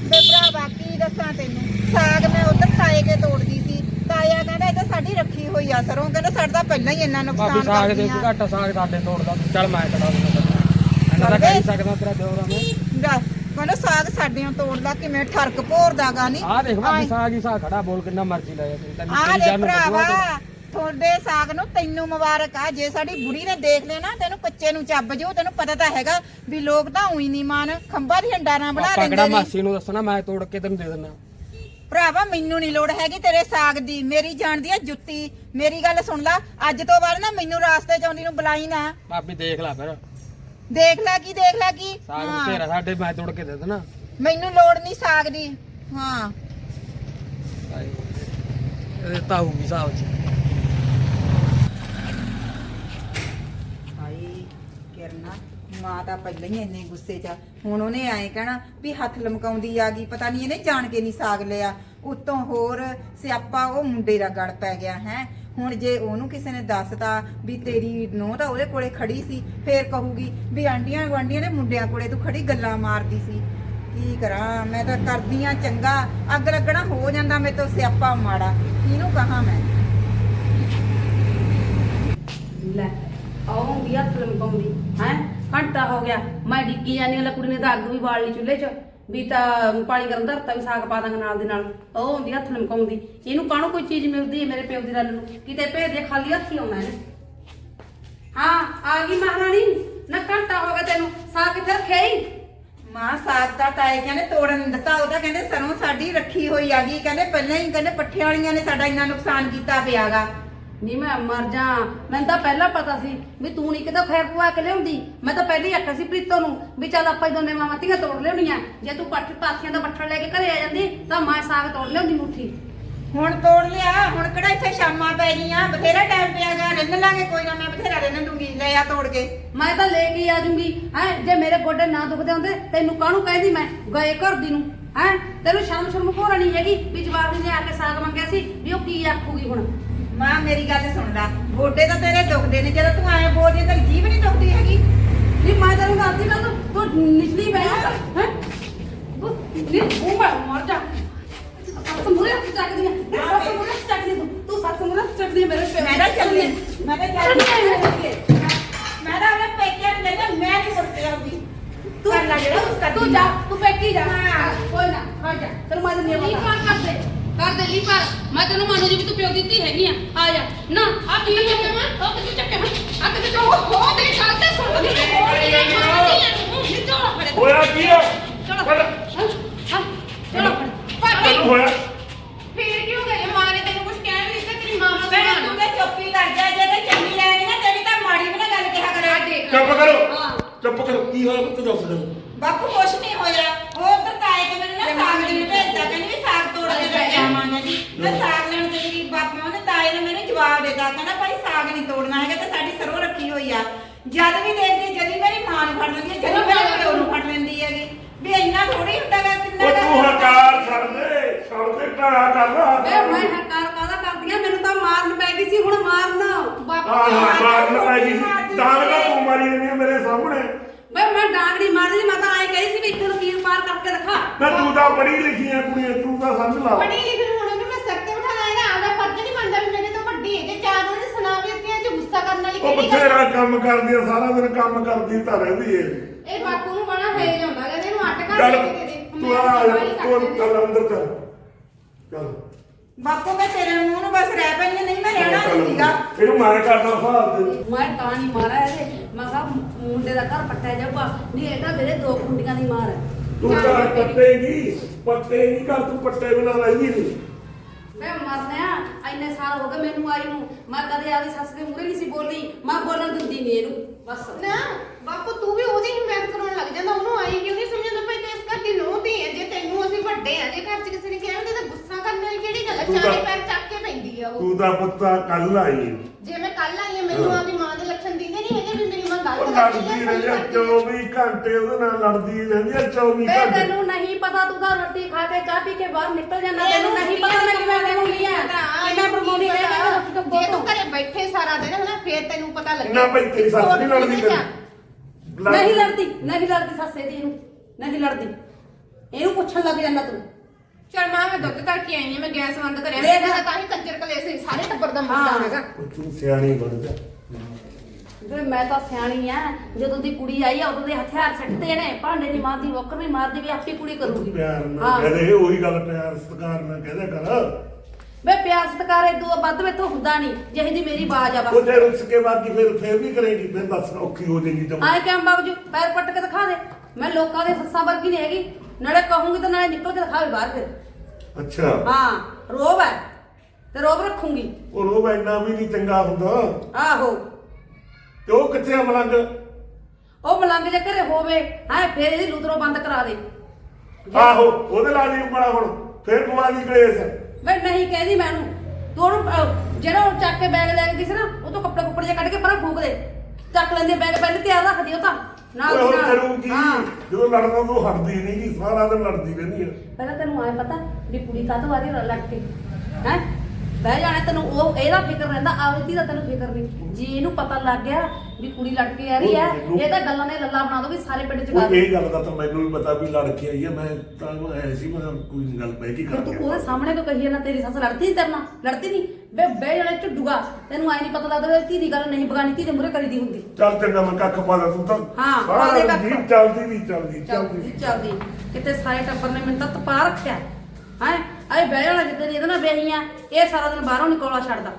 A: ਬੇ ਭਰਾਵਾ ਕੀ ਦੱਸਾਂ ਤੈਨੂੰ? ਸਾਗ ਮੈਂ ਉਧਰ ਤਾਏ ਕੇ ਤੋੜਦੀ ਸੀ। ਤਾਇਆ ਕਹਿੰਦਾ ਇਹ ਤਾਂ ਸਾਡੀ ਰੱਖੀ ਹੋਈ ਆ ਸਰੋਂ ਕਹਿੰਦਾ ਸਾਡਾ ਪਹਿਲਾਂ ਹੀ ਇੰਨਾ
F: ਭਾਬੀ
A: ਨੁਕਸਾਨ
F: ਸਾਗ ਦੇ
A: ਕਰਦੀਆਂ
F: ਘੱਟ ਸਾਗ ਸਾਡੇ ਤੋੜਦਾ ਤੂੰ ਚੱਲ ਮੈਂ ਕਢਾ ਦਿੰਦਾ ਇਹਨਾਂ ਦਾ ਕਹਿ ਨੀ ਸਕਦਾ ਤੇਰਾ ਦਿਓਰ ਆ ਮੈਂ।
A: ਲੈ, ਕਹਿੰਦਾ ਸਾਗ ਸਾਡਿਆਂ ਤੋੜਦਾ ਕਿਵੇਂ ਠਰਕ ਭੋਰਦਾਗਾ ਨਹੀਂ
F: ਆਹ ਦੇਖ ਭਾਬੀ ਸਾਗ ਹੀ ਸਾਗ ਖੜਾ ਬੋਲ ਕਿੰਨਾ ਮਰਜ਼ੀ ਲੈ ਜਾ ਤੈਨੂੰ
A: ਆ
F: ਤੇਰੀ
A: ਦੇ
F: ਜਾਨ ਨੂੰ
A: ਭਰਾਵਾ। ਤੁਹਾਡੇ ਸਾਗ ਨੂੰ ਤੈਨੂੰ ਮੁਬਾਰਕ ਆ। ਜੇ ਸਾਡੀ ਬੁੜੀ ਨੇ ਦੇਖ ਲਿਆ ਨਾ ਤੈਨੂੰ ਕੱਚੇ ਨੂੰ ਚੱਬ ਜੋ ਤੈਨੂੰ ਪਤਾ ਤਾਂ ਹੈਗਾ ਵੀ ਲੋਕ ਤਾਂ ਉਹੀ ਨਹੀਂ ਮਾਨ ਖੰਭਾਂ ਦੀਆਂ ਡਾਰਾਂ ਬਣਾ
F: ਆਪਾਂ ਕਿਹੜਾ
A: ਲੈਂਦੇ ਨੇ।
F: ਮਾਸੀ ਨੂੰ ਦੱਸਣਾ ਮੈਂ ਤੋੜ ਕੇ ਤੈਨੂੰ ਦੇ ਦਿੰਦਾ।
A: ਭਰਾਵਾ ਮੈਨੂੰ ਨਹੀਂ ਲੋੜ ਹੈਗੀ ਤੇਰੇ ਸਾਗ ਦੀ। ਮੇਰੀ ਜਾਣਦੀ ਆ ਜੁੱਤੀ। ਮੇਰੀ ਗੱਲ ਸੁਣ ਲੈ ਅੱਜ ਤੋਂ ਬਾਅਦ ਨਾ ਮੈਨੂੰ ਰਾਸਤੇ ਚ ਆਉਂਦੀ ਨੂੰ ਬੁਲਾਈ ਨਾ।
F: ਭਾਬੀ ਦੇਖ ਲੈ ਫਿਰ।
A: ਦੇਖ ਲੈ ਕੀ ਦੇਖ ਲੈ ਕੀ।
F: ਸਾਗ
A: ਹਾਂ।
F: ਤੇਰਾ ਸਾਡੇ ਮੈਂ ਤੋੜ ਕੇ ਦੇ ਦੇਣਾ
A: ਮੈਨੂੰ ਲੋੜ ਨਹੀਂ ਸਾਗ ਦੀ। ਹਾਂ।
F: ਇਹ ਤਾਂ ਹੋਊਗੀ ਹਿਸਾਬ ਚ
A: ਹਾਏ ਕਿਰਨਾ। ਮਾਂ ਤਾਂ ਪਹਿਲਾਂ ਹੀ ਇੰਨੇ ਗੁੱਸੇ 'ਚ ਆ। ਹੁਣ ਉਹਨੇ ਐਂ ਕਹਿਣਾ ਵੀ ਹੱਥ ਲਮਕਾਉਂਦੀ ਆ ਗਈ। ਪਤਾ ਨਹੀਂ ਇਹਨੇ ਜਾਣ ਕੇ ਨਹੀਂ ਸਾਗ ਲਿਆ। ਉਤੋਂ ਹੋਰ ਸਿਆਪਾ ਉਹ ਮੁੰਡੇ ਦਾ ਗਲ ਪੈ ਗਿਆ, ਹੈ। ਹੁਣ ਜੇ ਉਹਨੂੰ ਕਿਸੇ ਨੇ ਦੱਸਤਾ ਵੀ ਤੇਰੀ ਨੂੰਹ ਤਾਂ ਉਹਦੇ ਕੋਲੇ ਖੜੀ ਸੀ, ਫੇਰ ਕਹੂਗੀ ਵੀ ਆਂਡੀਆਂ ਗਵਾਂਡੀਆਂ ਨੇ ਮੁੰਡਿਆਂ ਕੋਲੇ ਤੂੰ ਖੜੀ ਗੱਲਾਂ ਮਾਰਦੀ ਸੀ। ਕੀ ਕਰਾਂ? ਮੈਂ ਤਾਂ ਕਰਦੀ ਆ ਚੰਗਾ। ਅੱਗ ਲੱਗਣਾ ਹੋ ਜਾਂਦਾ ਮੇਰੇ ਤੋਂ ਸਿਆਪਾ ਮਾੜਾ। ਕਿਹਨੂੰ ਕਹਾਂ ਮੈਂ?
B: ਗਿਆ। ਮੈਂ ਡਿੱਗੀ ਜਾਨੀ ਵਾਲਾ ਕੁੜੀ ਨੇ ਤਾਂ ਅੱਗ ਵੀ ਬਾਲ ਲਈ ਚੁੱਲ੍ਹੇ 'ਚ। ਵੀ ਤਾਂ ਪਾਣੀ ਗਰਮ ਧਰਤਾ ਵੀ ਸਾਗ ਪਾ ਦਾਂਗੇ ਨਾਲ ਦੇ ਨਾਲ। ਉਹ ਹੁੰਦੀ ਹੱਥ ਲਮਕਾਉਂਦੀ। ਇਹਨੂੰ ਕਾਹਨੂੰ ਕੋਈ ਚੀਜ਼ ਮਿਲਦੀ ਹੈ ਮੇਰੇ ਪਿਓ ਦੀ ਰੱਲ ਨੂੰ? ਕਿਤੇ ਭੇਜ ਦੇ, ਖਾਲੀ ਹੱਥੀ ਆਉਣਾ ਇਹਨੇ। ਹਾਂ, ਆ ਗਈ ਮਹਾਰਾਣੀ। ਨਾ ਘੰਟਾ ਹੋ ਗਿਆ ਤੈਨੂੰ। ਸਾਗ ਕਿੱਥੇ ਰੱਖਿਆ ਈ?
A: ਮਾਂ, ਸਾਗ ਦਾ ਤਾਏ ਕਹਿੰਦੇ ਤੋੜਨ ਦਿੱਤਾ। ਉਹ ਕਹਿੰਦੇ ਸਰੋਂ ਸਾਡੀ ਰੱਖੀ ਹੋਈ ਆ ਗਈ। ਕਹਿੰਦੇ ਪਹਿਲਾਂ ਹੀ ਕਹਿੰਦੇ ਪੱਠੇ ਵਾਲੀਆਂ ਨੇ ਸਾਡਾ ਇੰਨਾ ਨੁਕਸਾਨ ਕੀਤਾ ਪਿਆਗਾ।
B: ਨਹੀਂ ਮੈਂ ਮਰ ਜਾ ਮੈਨੂੰ ਤਾਂ ਪਹਿਲਾਂ ਪਤਾ ਸੀ ਵੀ ਤੂੰ ਨਹੀਂ ਕਿਤੇ ਖੈਰ ਪਵਾ ਕੇ ਲਿਆਉਂਦੀ। ਮੈਂ ਤਾਂ ਪਹਿਲਾਂ ਹੀ ਆਖਿਆ ਸੀ ਪ੍ਰੀਤੋ ਨੂੰ ਵੀ ਚੱਲ ਆਪਾਂ ਹੀ ਦੋਨੇ ਮਾਵਾਂ ਧੀਆਂ ਤੋੜ ਲਿਆਉਣੀਆਂ। ਜੇ ਤੂੰ ਪੱਠ ਪਾਥੀਆਂ ਦਾ ਬੱਠਲ ਲੈ ਕੇ ਘਰੇ ਆ ਜਾਂਦੀ ਤਾਂ ਮੈਂ ਸਾਗ ਤੋੜ ਲਿਆਉਂਦੀ ਮੁੱਠੀ।
A: ਹੁਣ ਤੋੜ ਲਿਆ। ਹੁਣ ਕਿਹੜਾ ਇੱਥੇ ਸ਼ਾਮਾਂ ਪੈ ਗਈਆਂ? ਬਥੇਰਾ ਟਾਈਮ ਪਿਆਗਾ ਰਿੰਨ ਲਾਂਗੇ ਕੋਈ ਨਾ ਮੈਂ ਬਥੇਰਾ ਰਿੰਨ ਦੂੰਗੀ। ਲੈ ਆ ਤੋੜ ਕੇ।
B: ਮੈਂ ਤਾਂ ਲੈ ਕੇ ਆ ਜੂੰਗੀ। ਹੈ ਜੇ ਮੇਰੇ ਗੋਡੇ ਨਾ ਦੁਖਦੇ ਹੁੰਦੇ ਤੈਨੂੰ ਕਾਹਨੂੰ ਕਹਿੰਦੀ ਮੈਂ? ਗਏ ਘਰ ਦੀ ਨੂੰ। ਹੈ ਤੈਨੂੰ ਸ਼ਰਮ ਸ਼ਰਮ ਘੋਰਾ ਨਹੀਂ ਹੈਗੀ ਵੀ ਜਵਾਬ ਨੇ ਆ ਕੇ ਸਾਗ ਮੰਗਿਆ ਸੀ ਵੀ ਉਹ ਕੀ ਆਖੂਗੀ ਹੁਣ?
A: ਮਾਂ ਮੇਰੀ ਗੱਲ ਸੁਣ ਲੈ। ਗੋਡੇ ਤਾਂ ਤੇਰੇ ਦੁਖਦੇ ਨੇ ਜਦੋਂ ਤੂੰ ਐਂ ਬੋਲਦੀ ਤਾਂ ਜੀਭ ਨਹੀਂ ਦੁਖਦੀ ਹੈਗੀ।
B: ਨਹੀਂ ਮੈਂ ਤੈਨੂੰ ਦੱਸਦੀ ਗੱਲ ਤੂੰ ਨਿਚਲੀ ਬੈ ਹੈ? ਨਹੀਂ ਉਹ ਮੈਂ ਮਰ ਜਾ। ਸੱਸ ਮੂਰੇ ਹੱਥ ਚੱਕਦੀ ਹੈ ਸੱਸ ਮੂਰੇ ਹੱਥ ਚੱਕਦੀ ਤੂੰ। ਸੱਸ ਮੂਰੇ ਹੱਥ ਚੱਕਦੀ ਹੈ ਮੇਰੇ ਪਿਓ
A: ਮੈਂ ਤਾਂ ਚੱਲੀ। ਮੈਂ ਤਾਂ
B: ਚੱਲੀ
A: ਚੱਲੀ ਮੈਂ ਤਾਂ ਆਪਣੇ ਪੇਕਿਆਂ ਨੂੰ ਕਹਿੰਦਾ ਮੈਂ ਨਹੀਂ ਮੁੜ ਕੇ ਆਉਂਦੀ
B: ਤੂੰ
A: ਕਰ ਲੈ ਜਿਹੜਾ ਕੁਛ ਕਰਦੀ
B: ਤੂੰ ਜਾ ਤੂੰ ਪੇਕੀ ਜਾ
A: ਹਾਂ।
B: ਕੋਈ ਨਾ ਖੜ ਜਾ ਤੈਨੂੰ ਮੈਂ ਦਿੰਦੀ
C: ਲੀ
B: ਹਾਂ
C: ਪਾਰ ਕਰ ਦੇ ਕਰ ਦੇ ਲੀ ਪਾਰ ਮੈਂ ਤੈਨੂੰ ਮੰਨੂ ਜੀ ਵੀ ਤੂੰ ਪਿਓ ਦਿੱਤੀ ਹੈਗੀ ਆ। ਆ ਜਾ। ਨਾ ਆ ਕਿੱਥੇ ਚੱਕੇ ਮੈਂ ਉਹ ਕਿੱਥੇ ਚੱਕੇ ਮੈਂ ਆ ਕਿੱਥੇ ਚੱਕੇ ਉਹ ਹੋ ਤੇਰੀ ਗੱਲ ਤੇ ਸੁਣ ਲਈ ਨਹੀਂ ਚੋਲਾ ਫੜੇ
E: ਹੋਇਆ ਕੀ ਆ
C: ਚਲੋ
E: ਪਰ
C: ਹਾਂ ਚਲੋ ਭਾਬੀ
E: ਤੈਨੂੰ ਹੋਇਆ
C: ਫੇਰ ਕੀ ਹੋ ਗਿਆ ਜੇ ਮਾਂ ਨੇ ਤੈਨੂੰ ਕੁਝ ਕਹਿ ਨਹੀਂ ਦਿੱਤਾ ਤੇਰੀ ਮਾਂ ਨੂੰ
A: ਭੈਣ ਤੂੰ ਤਾਂ ਚੁੱਪੀ ਕਰ ਜਾ ਜੇ ਤੇ ਚੰਗੀ ਲੈਣੀ ਨਾ ਤੇਰੀ ਤਾਂ ਮਾੜੀ ਵੀ ਨਾ ਗੱਲ ਕਿਹਾ ਕਰੇ
C: ਦੇਖ
E: ਚੁੱਪ ਕਰੋ
C: ਹਾਂ
E: ਚੁੱਪ ਕਰੋ ਕੀ ਹੋਇਆ ਪੁੱਤ ਦੱਸ ਦੇ
A: ਬਾਪੂ ਕੁਛ ਨਹੀਂ ਹੋਇਆ ਉਹ ਉਧਰ ਤਾਏ ਕੇ ਮੈਨੂੰ ਨਾ ਸਾਗ ਦੇ ਭੇਜਦਾ ਕਹਿੰਦੀ ਵੀ ਸਾਗ ਤੋੜ ਕੇ ਲੈ ਜਾ ਮਾਂ ਜੀ ਮੈਂ ਸਾਗ ਲੈਣ ਗਈ ਬਾਪੂ ਉਹਨੇ ਤਾਏ ਨੇ ਮੈਨੂੰ ਜਵਾਬ ਦਿੱਤਾ ਕਹਿੰਦਾ ਭਾਈ ਸਾਗ ਨਹੀਂ ਤੋੜਨਾ ਹੈਗਾ ਤੇ ਸਾਡੀ ਸਰੋਂ ਰੱਖੀ ਹੋਈ ਆ ਜਦ ਵੀ ਦੇਖਦੀ ਜਦੀ ਮੇਰੀ ਮਾਂ ਨੂੰ ਫੜ ਲੈਂਦੀ ਹੈ ਜਦੀ ਮੇਰੇ ਪਿਓ ਨੂੰ ਫੜ ਲੈਂਦੀ ਹੈਗੀ। ਵੀ ਇੰਨਾ ਥੋੜੀ ਹੁੰਦਾ ਗਾ ਕਿੰਨਾ
E: ਉਹ ਤੂੰ ਹਕਾਰ ਛੱਡ ਦੇ ਛੱਡ ਦੇ ਢਾਲਾ ਕਰ ਲਾ
B: ਵੇ ਮੈਂ ਹਕਾਰ ਕਾਦਾ ਕਰਦੀ ਆ ਮੈਨੂੰ ਤਾਂ ਮਾਰਨ ਪੈ ਗਈ ਸੀ ਹੁਣ ਮਾਰਨ।
C: ਬਾਪੂ
E: ਆਹ ਮਾਰਨ ਪੈ ਗਈ ਸੀ। ਡਾਂਗ ਤਾਂ ਤੂੰ ਮਾਰੀ ਜਾਂਦੀ ਆ ਮੇਰੇ ਸਾਹਮਣੇ।
B: ਵੇ ਮੈਂ ਡਾਂਗੜੀ ਮਾਰਦੀ ਮੈਂ ਤਾਂ ਐ ਕਹੀ ਸੀ ਵੀ ਇੱਥੇ ਕੀਰ ਪਾਰ ਕਰਕੇ ਦਿਖਾ।
E: ਨਾ ਤੂੰ ਤਾਂ ਪੜ੍ਹੀ ਲਿਖੀ ਆ ਕੁੜੀ ਤੂੰ ਤਾਂ ਸਮਝ ਲਾ।
C: ਪੜੀ ਲਿਖੀ ਹੁਣ ਉਹਨੂੰ ਮੈਂ ਸਿਰ ਤੇ ਬਿਠਾਣਾ ਹੈਗਾ ਆਦਾ ਫਰਜ਼ ਨਹੀਂ ਬਣਦਾ ਵੀ ਮੇਰੇ ਤੋਂ ਵੱਡੀ ਹੈ। ਜੇ ਚਾਰ ਉਹਨੇ ਗੁੱਸਾ ਕਰਨ ਵਾਲੀ
E: ਉਹ
C: ਕਿਹੜੀ ਗੱਲ
E: ਬਥੇਰਾ ਕੰਮ ਕਰਦੀ ਆ ਸਾਰਾ ਦਿਨ ਕੰਮ ਕਰਦੀ ਤਾਂ ਰਹਿੰਦੀ ਏ।
C: ਇਹ ਬਾਪੂ ਨੂੰ ਬੜਾ ਹੈ ਜਾਂਦਾ ਕਹਿੰਦੇ ਇਹਨੂੰ ਅੱਟ ਕਰ
E: ਚੱਲ
C: ਦੇ ਦੇ ਦੇ
E: ਤੂੰ ਆ ਤੂੰ ਚੱਲ ਅੰਦਰ ਚੱਲ। ਚੱਲ।
A: ਬਾਪੂ ਮੈਂ ਤੇਰੇ ਮੂੰਹ ਨੂੰ ਬਸ ਰਹਿ ਪੈਣੀ ਨਹੀਂ ਮੈਂ ਰਹਿਣਾ ਨਹੀਂ ਸੀਗਾ।
E: ਇਹਨੂੰ ਮੈਂ ਕਰਦਾ ਤੇ।
B: ਮੈਂ ਤਾਂ ਨਹੀਂ ਮਾਰਿਆ ਇਹਦੇ। ਮੈਂ ਕਿਹਾ ਮੁੰਡੇ ਦਾ ਘਰ ਪੱਟਿਆ ਜਾਊਗਾ। ਨਹੀਂ ਇਹ ਤਾਂ ਮੇਰੇ ਦੋ ਕੁੰਡੀਆਂ ਦੀ ਮਾਰ ਹੈ।
E: ਤੂੰ ਤਾਂ ਪੱਟੇਗੀ ਪੱਟੇ ਨਹੀਂ ਕਰ ਤੂੰ ਪੱਟੇ ਬਿਨਾ ਰਹਿੰਦੀ ਨਹੀਂ
B: ਮੈਂ ਮਰਨਿਆ ਇੰਨੇ ਸਾਲ ਹੋ ਗਏ ਮੈਨੂੰ ਆਈ ਨੂੰ। ਮੈਂ ਕਦੇ ਆਦੀ ਸੱਸ ਦੇ ਮੂਹਰੇ ਨਹੀਂ ਸੀ ਬੋਲੀ ਮੈਂ ਬੋਲਣ ਦਿੰਦੀ ਨਹੀਂ ਇਹਨੂੰ ਬਸ।
C: ਨਾ ਬਾਪੂ ਤੂੰ ਵੀ ਉਹਦੀ ਹਿਮਾਇਤ ਕਰਾਉਣ ਲੱਗ ਜਾਂਦਾ ਉਹਨੂੰ ਆਈ ਕਿਉਂ ਨਹੀਂ ਸਮਝਦਾ ਭਾਈ ਤੇ ਇਸ ਘਰ ਦੀ ਨੂੰਹ ਧੀ ਹੈ ਜੇ ਤੈਨੂੰ ਅਸੀਂ ਵੱਡੇ ਆ ਜੇ ਘਰ 'ਚ ਕਿਸੇ ਨੇ ਕਿਹਾ ਤਾਂ ਗੁੱਸਾ ਕਰਨ ਵਾਲੀ ਕਿਹੜੀ ਗੱਲ ਹੈ
E: ਤੂੰ ਤਾਂ-
C: ਚਾਰੇ ਪੈਰ ਚੱਕ ਕੇ ਪੈਂਦੀ ਆ ਉਹ।
E: ਤੂੰ ਤਾਂ ਪੁੱਤਾ ਕੱਲ ਆਈ।
C: ਜੇ ਮੈਂ ਕੱਲ ਆਈ ਹਾਂ ਮੈਨੂੰ ਆਪਦੀ ਮਾਂ ਦੇ ਲੱਛਣ ਦਿੰਦੇ ਨਹੀਂ ਹੈਗੇ ਵੀ ਮੇਰੀ ਮਾਂ
E: ਉਹ
C: ਗਲਤ ਕਰਦੀ
E: ਲੜਦੀ ਰਹਿੰਦੀ ਆ,
C: ਸਹੀ ਕਰਦੀ ਹੈ
E: 24 ਘੰਟੇ ਉਹਦੇ ਨਾਲ ਲੜਦੀ ਰਹਿੰਦੀ ਆ 24
B: ਵੇ
E: ਘੰਟੇ।
B: ਤੈਨੂੰ ਨਹੀਂ ਪਤਾ ਤੂੰ ਤਾਂ ਰੋਟੀ ਖਾ ਕੇ ਚਾਹ ਪੀ ਕੇ ਬਾਹਰ ਨਿਕਲ ਜਾਂਦਾ ਤੈਨੂੰ ਨਹੀਂ ਪਤਾ ਮੈਂ ਕਿਵੇਂ ਬਣਾਉਣੀ ਆ। ਕਿਵੇਂ ਬਣਾਉਣੀ ਹੈ ਤੋਂ
C: ਜੇ ਤੂੰ ਘਰੇ ਬੈਠੇ ਸਾਰਾ ਦਿਨ ਹਨਾ ਫੇਰ ਤੈਨੂੰ ਪਤਾ ਲੱਗੇ
E: ਨਾ ਭਾਈ ਤੇਰੀ ਸੱਸ ਨਹੀਂ ਲੜਦੀ ਤੇਰੀ
B: ਨਹੀਂ ਲੜਦੀ ਨਹੀਂ ਲੜਦੀ ਸੱਸੇ ਦੀ ਇਹਨੂੰ ਨਹੀਂ ਲੜਦੀ। ਇਹਨੂੰ ਪੁੱਛਣ ਲੱਗ ਜਾਂਦਾ ਤੂੰ।
C: ਚਲ ਮਾਂ ਮੈਂ ਦੁੱਧ ਧਰ ਕੇ ਆਈ ਹਾਂ ਮੈਂ ਗੈਸ ਬੰਦ ਕਰਿਆ
B: ਦੇਖ।
C: ਮੈਂ ਤਾਂ ਹੀ ਕੰਜਰ ਕਲੇਸ਼ ਸਾਰੇ ਟੱਬਰ ਦਾ ਮੁੱਦਾ
B: ਹਾਂ।
C: ਹੈਗਾ।
E: ਤੂੰ ਸਿਆਣੀ ਬਣ ਜਾ।
B: ਵੇ ਮੈਂ ਤਾਂ ਸਿਆਣੀ ਆ ਜਦੋਂ ਦੀ ਕੁੜੀ ਆਈ ਆ ਉਦੋਂ ਦੇ ਹਥਿਆਰ ਸੱਟਦੇ ਨੇ ਭਾਂਡੇ ਦੀ ਮਾਰਦੀ ਵੋਕਰ ਵੀ ਮਾਰਦੀ ਵੀ ਆਪੀ ਕੁੜੀ ਕਰੂਗੀ।
E: ਪਿਆਰ ਨਾਲ
B: ਹਾਂ।
E: ਕਹਦੇ ਉਹੀ ਗੱਲ ਪਿਆਰ ਸਤਿਕਾਰ ਨਾਲ ਕਹਦੇ ਕਰ।
B: ਵੇ ਪਿਆਰ ਸਤਕਾਰ ਇਦੋਂ ਵੱਧ ਮੇਥੋਂ ਹੁੰਦਾ ਨਹੀਂ ਜਿਹੇ ਦੀ ਮੇਰੀ ਬਾਜ ਆ
E: ਉਹ
B: ਬਸ।
E: ਜੇ ਰੁੱਸ ਕੇ ਬਾਕੀ ਫਿਰ ਫਿਰ ਵੀ ਕਰੇਗੀ ਫਿਰ ਦੱਸ ਔਖੀ ਹੋ ਜਾਏਗੀ ਜਮ।
B: ਆਏ ਕਿਉਂ ਬਾਬੂ ਪੈਰ ਪੱਟ ਕੇ ਦਿਖਾ ਦੇ। ਮੈਂ ਲੋਕਾਂ ਦੇ ਸੱਸਾਂ ਵਰਗੀ ਨਹੀਂ ਹੈਗੀ। ਨਾਲੇ ਕਹੂੰਗੀ ਤਾਂ ਨਾਲੇ ਨਿਕਲ ਕੇ ਦਿਖਾਵੇ ਬਾਹਰ ਫਿਰ।
E: ਅੱਛਾ।
B: ਹਾਂ ਰੋਬ ਹੈ। ਤੇ ਰੋਬ ਰੱਖੂੰਗੀ।
E: ਉਹ ਰੋਬ ਇੰਨਾ ਵੀ ਨਹੀਂ ਚੰਗਾ ਹੁੰਦਾ।
B: ਆਹੋ।
E: ਤੇ ਉਹ ਕਿੱਥੇ ਆ ਮਲੰਗ?
B: ਉਹ ਮਲੰਗ ਜੇ ਘਰੇ ਹੋਵੇ ਹੈ ਫੇਰ ਇਹਦੀ ਲੂਤਰੋ ਬੰਦ ਕਰਾ ਦੇ।
E: ਆਹੋ ਉਹਦੇ ਨਾਲ ਨਹੀਂ ਬੜਾ ਹੁਣ ਫਿਰ ਬਿਮਾਰੀ ਕਲੇਸ।
B: ਵੇ ਨਹੀਂ ਕਹਿੰਦੀ ਮੈਨੂੰ ਤੂੰ ਉਹਨੂੰ ਅਹ, ਜਿਹੜਾ ਉਹ ਚੱਕ ਕੇ ਬੈਗ ਲੈ ਕੇ ਕਿਸੇ ਨਾ ਉਹ ਤੋਂ ਕੱਪੜੇ ਕੁੱਪੜੇ ਜੇ ਕੱਢ ਕੇ ਪਰਾਂ ਫੂਕ ਦੇ। ਚੱਕ ਲੈਂਦੀ ਬੈਗ ਪਹਿਲੇ ਤਿਆਰ ਰੱਖਦੀ ਉਹ ਤਾਂ। ਨਾਲ
E: ਓਏ
B: ਦੀ
E: ਹੁਣ
B: ਨਾਲ।
E: ਕਰੂਗੀ।
B: ਹਾਂ।
E: ਜਦੋਂ ਲੜਨਾ ਤੂੰ ਹਟਦੀ ਨਹੀਂ ਗੀ ਸਾਰਾ ਦਿਨ ਲੜਦੀ ਰਹਿੰਦੀ ਆ।
B: ਪਹਿਲਾਂ ਤੈਨੂੰ ਆਏ ਪਤਾ ਵੀ ਕੁੜੀ ਕਾਹਤੋਂ ਆ ਰਹੀ ਹੈ ਲੜ ਕੇ ਹੈ? ਬਹਿ ਜਾਣਾ ਤੈਨੂੰ ਉਹ ਇਹਦਾ ਫਿਕਰ ਰਹਿੰਦਾ ਆਵਤੀ ਦਾ ਤੈਨੂੰ ਫਿਕਰ ਨਹੀਂ। ਜੇ ਇਹਨੂੰ ਪਤਾ ਲੱਗ ਗਿਆ ਵੀ ਕੁੜੀ ਲੜ ਕੇ ਆ ਰਹੀ ਹੈ ਇਹ ਤਾਂ ਗੱਲਾਂ ਨੇ ਲੱਲਾ ਬਣਾ ਦੋ ਵੀ ਸਾਰੇ ਪਿੰਡ ਚ ਗਾ
E: ਉਹ ਇਹ ਗੱਲ ਦਾ ਤਾਂ ਮੈਨੂੰ ਵੀ ਪਤਾ ਵੀ ਲੜ ਕੇ ਆਈ ਆ ਮੈਂ ਤਾਂ ਐਸੀ ਮੈਂ ਕੋਈ ਗੱਲ ਬਹਿ ਕੇ ਕਰ
B: ਤੂੰ ਉਹਦੇ ਸਾਹਮਣੇ ਕਿਉਂ ਕਹੀ ਨਾ ਤੇਰੀ ਸੱਸ ਲੜਦੀ ਨਹੀਂ ਤੇਰੇ ਨਾਲ? ਲੜਦੀ ਨਹੀਂ ਬੇ ਬਹਿ ਜਾਣਾ ਝੁੱਡੂਗਾ। ਤੈਨੂੰ ਆਈ ਨਹੀਂ ਪਤਾ ਲੱਗਦਾ ਧੀ ਦੀ ਗੱਲ ਨਹੀਂ ਬਗਾਨੀ ਧੀ ਦੇ ਮੂਹਰੇ ਕਰੀਦੀ ਹੁੰਦੀ।
E: ਚੱਲ ਚੰਗਾ ਮੈਂ ਕੱਖ ਪਾ ਦਾਂ ਤੂੰ ਤਾਂ
B: ਹਾਂ, ਪਾ ਦੇ ਕੱਖ।
E: ਚੱਲਦੀ ਨਹੀਂ ਚੱਲਦੀ
B: ਚੱਲਦੀ
E: ਚੱਲਦੀ
B: ਚੱਲਦੀ ਕਿਤੇ ਸਾਰੇ ਟੱਬਰ ਨੇ ਮੈਨੂੰ ਤਾਂ ਤਪਾ ਰੱਖਿਆ। ਹੈ? ਆਏ ਬਹਿ ਜਾਣਾ ਜਿੱਤੇ ਦੀ ਇਹਦੇ ਨਾਲ ਵਿਆਹੀ ਆ, ਇਹ ਸਾਰਾ ਦਿਨ ਬਾਹਰੋਂ ਨਿਕਲਵਾ ਛੱਡਦਾ।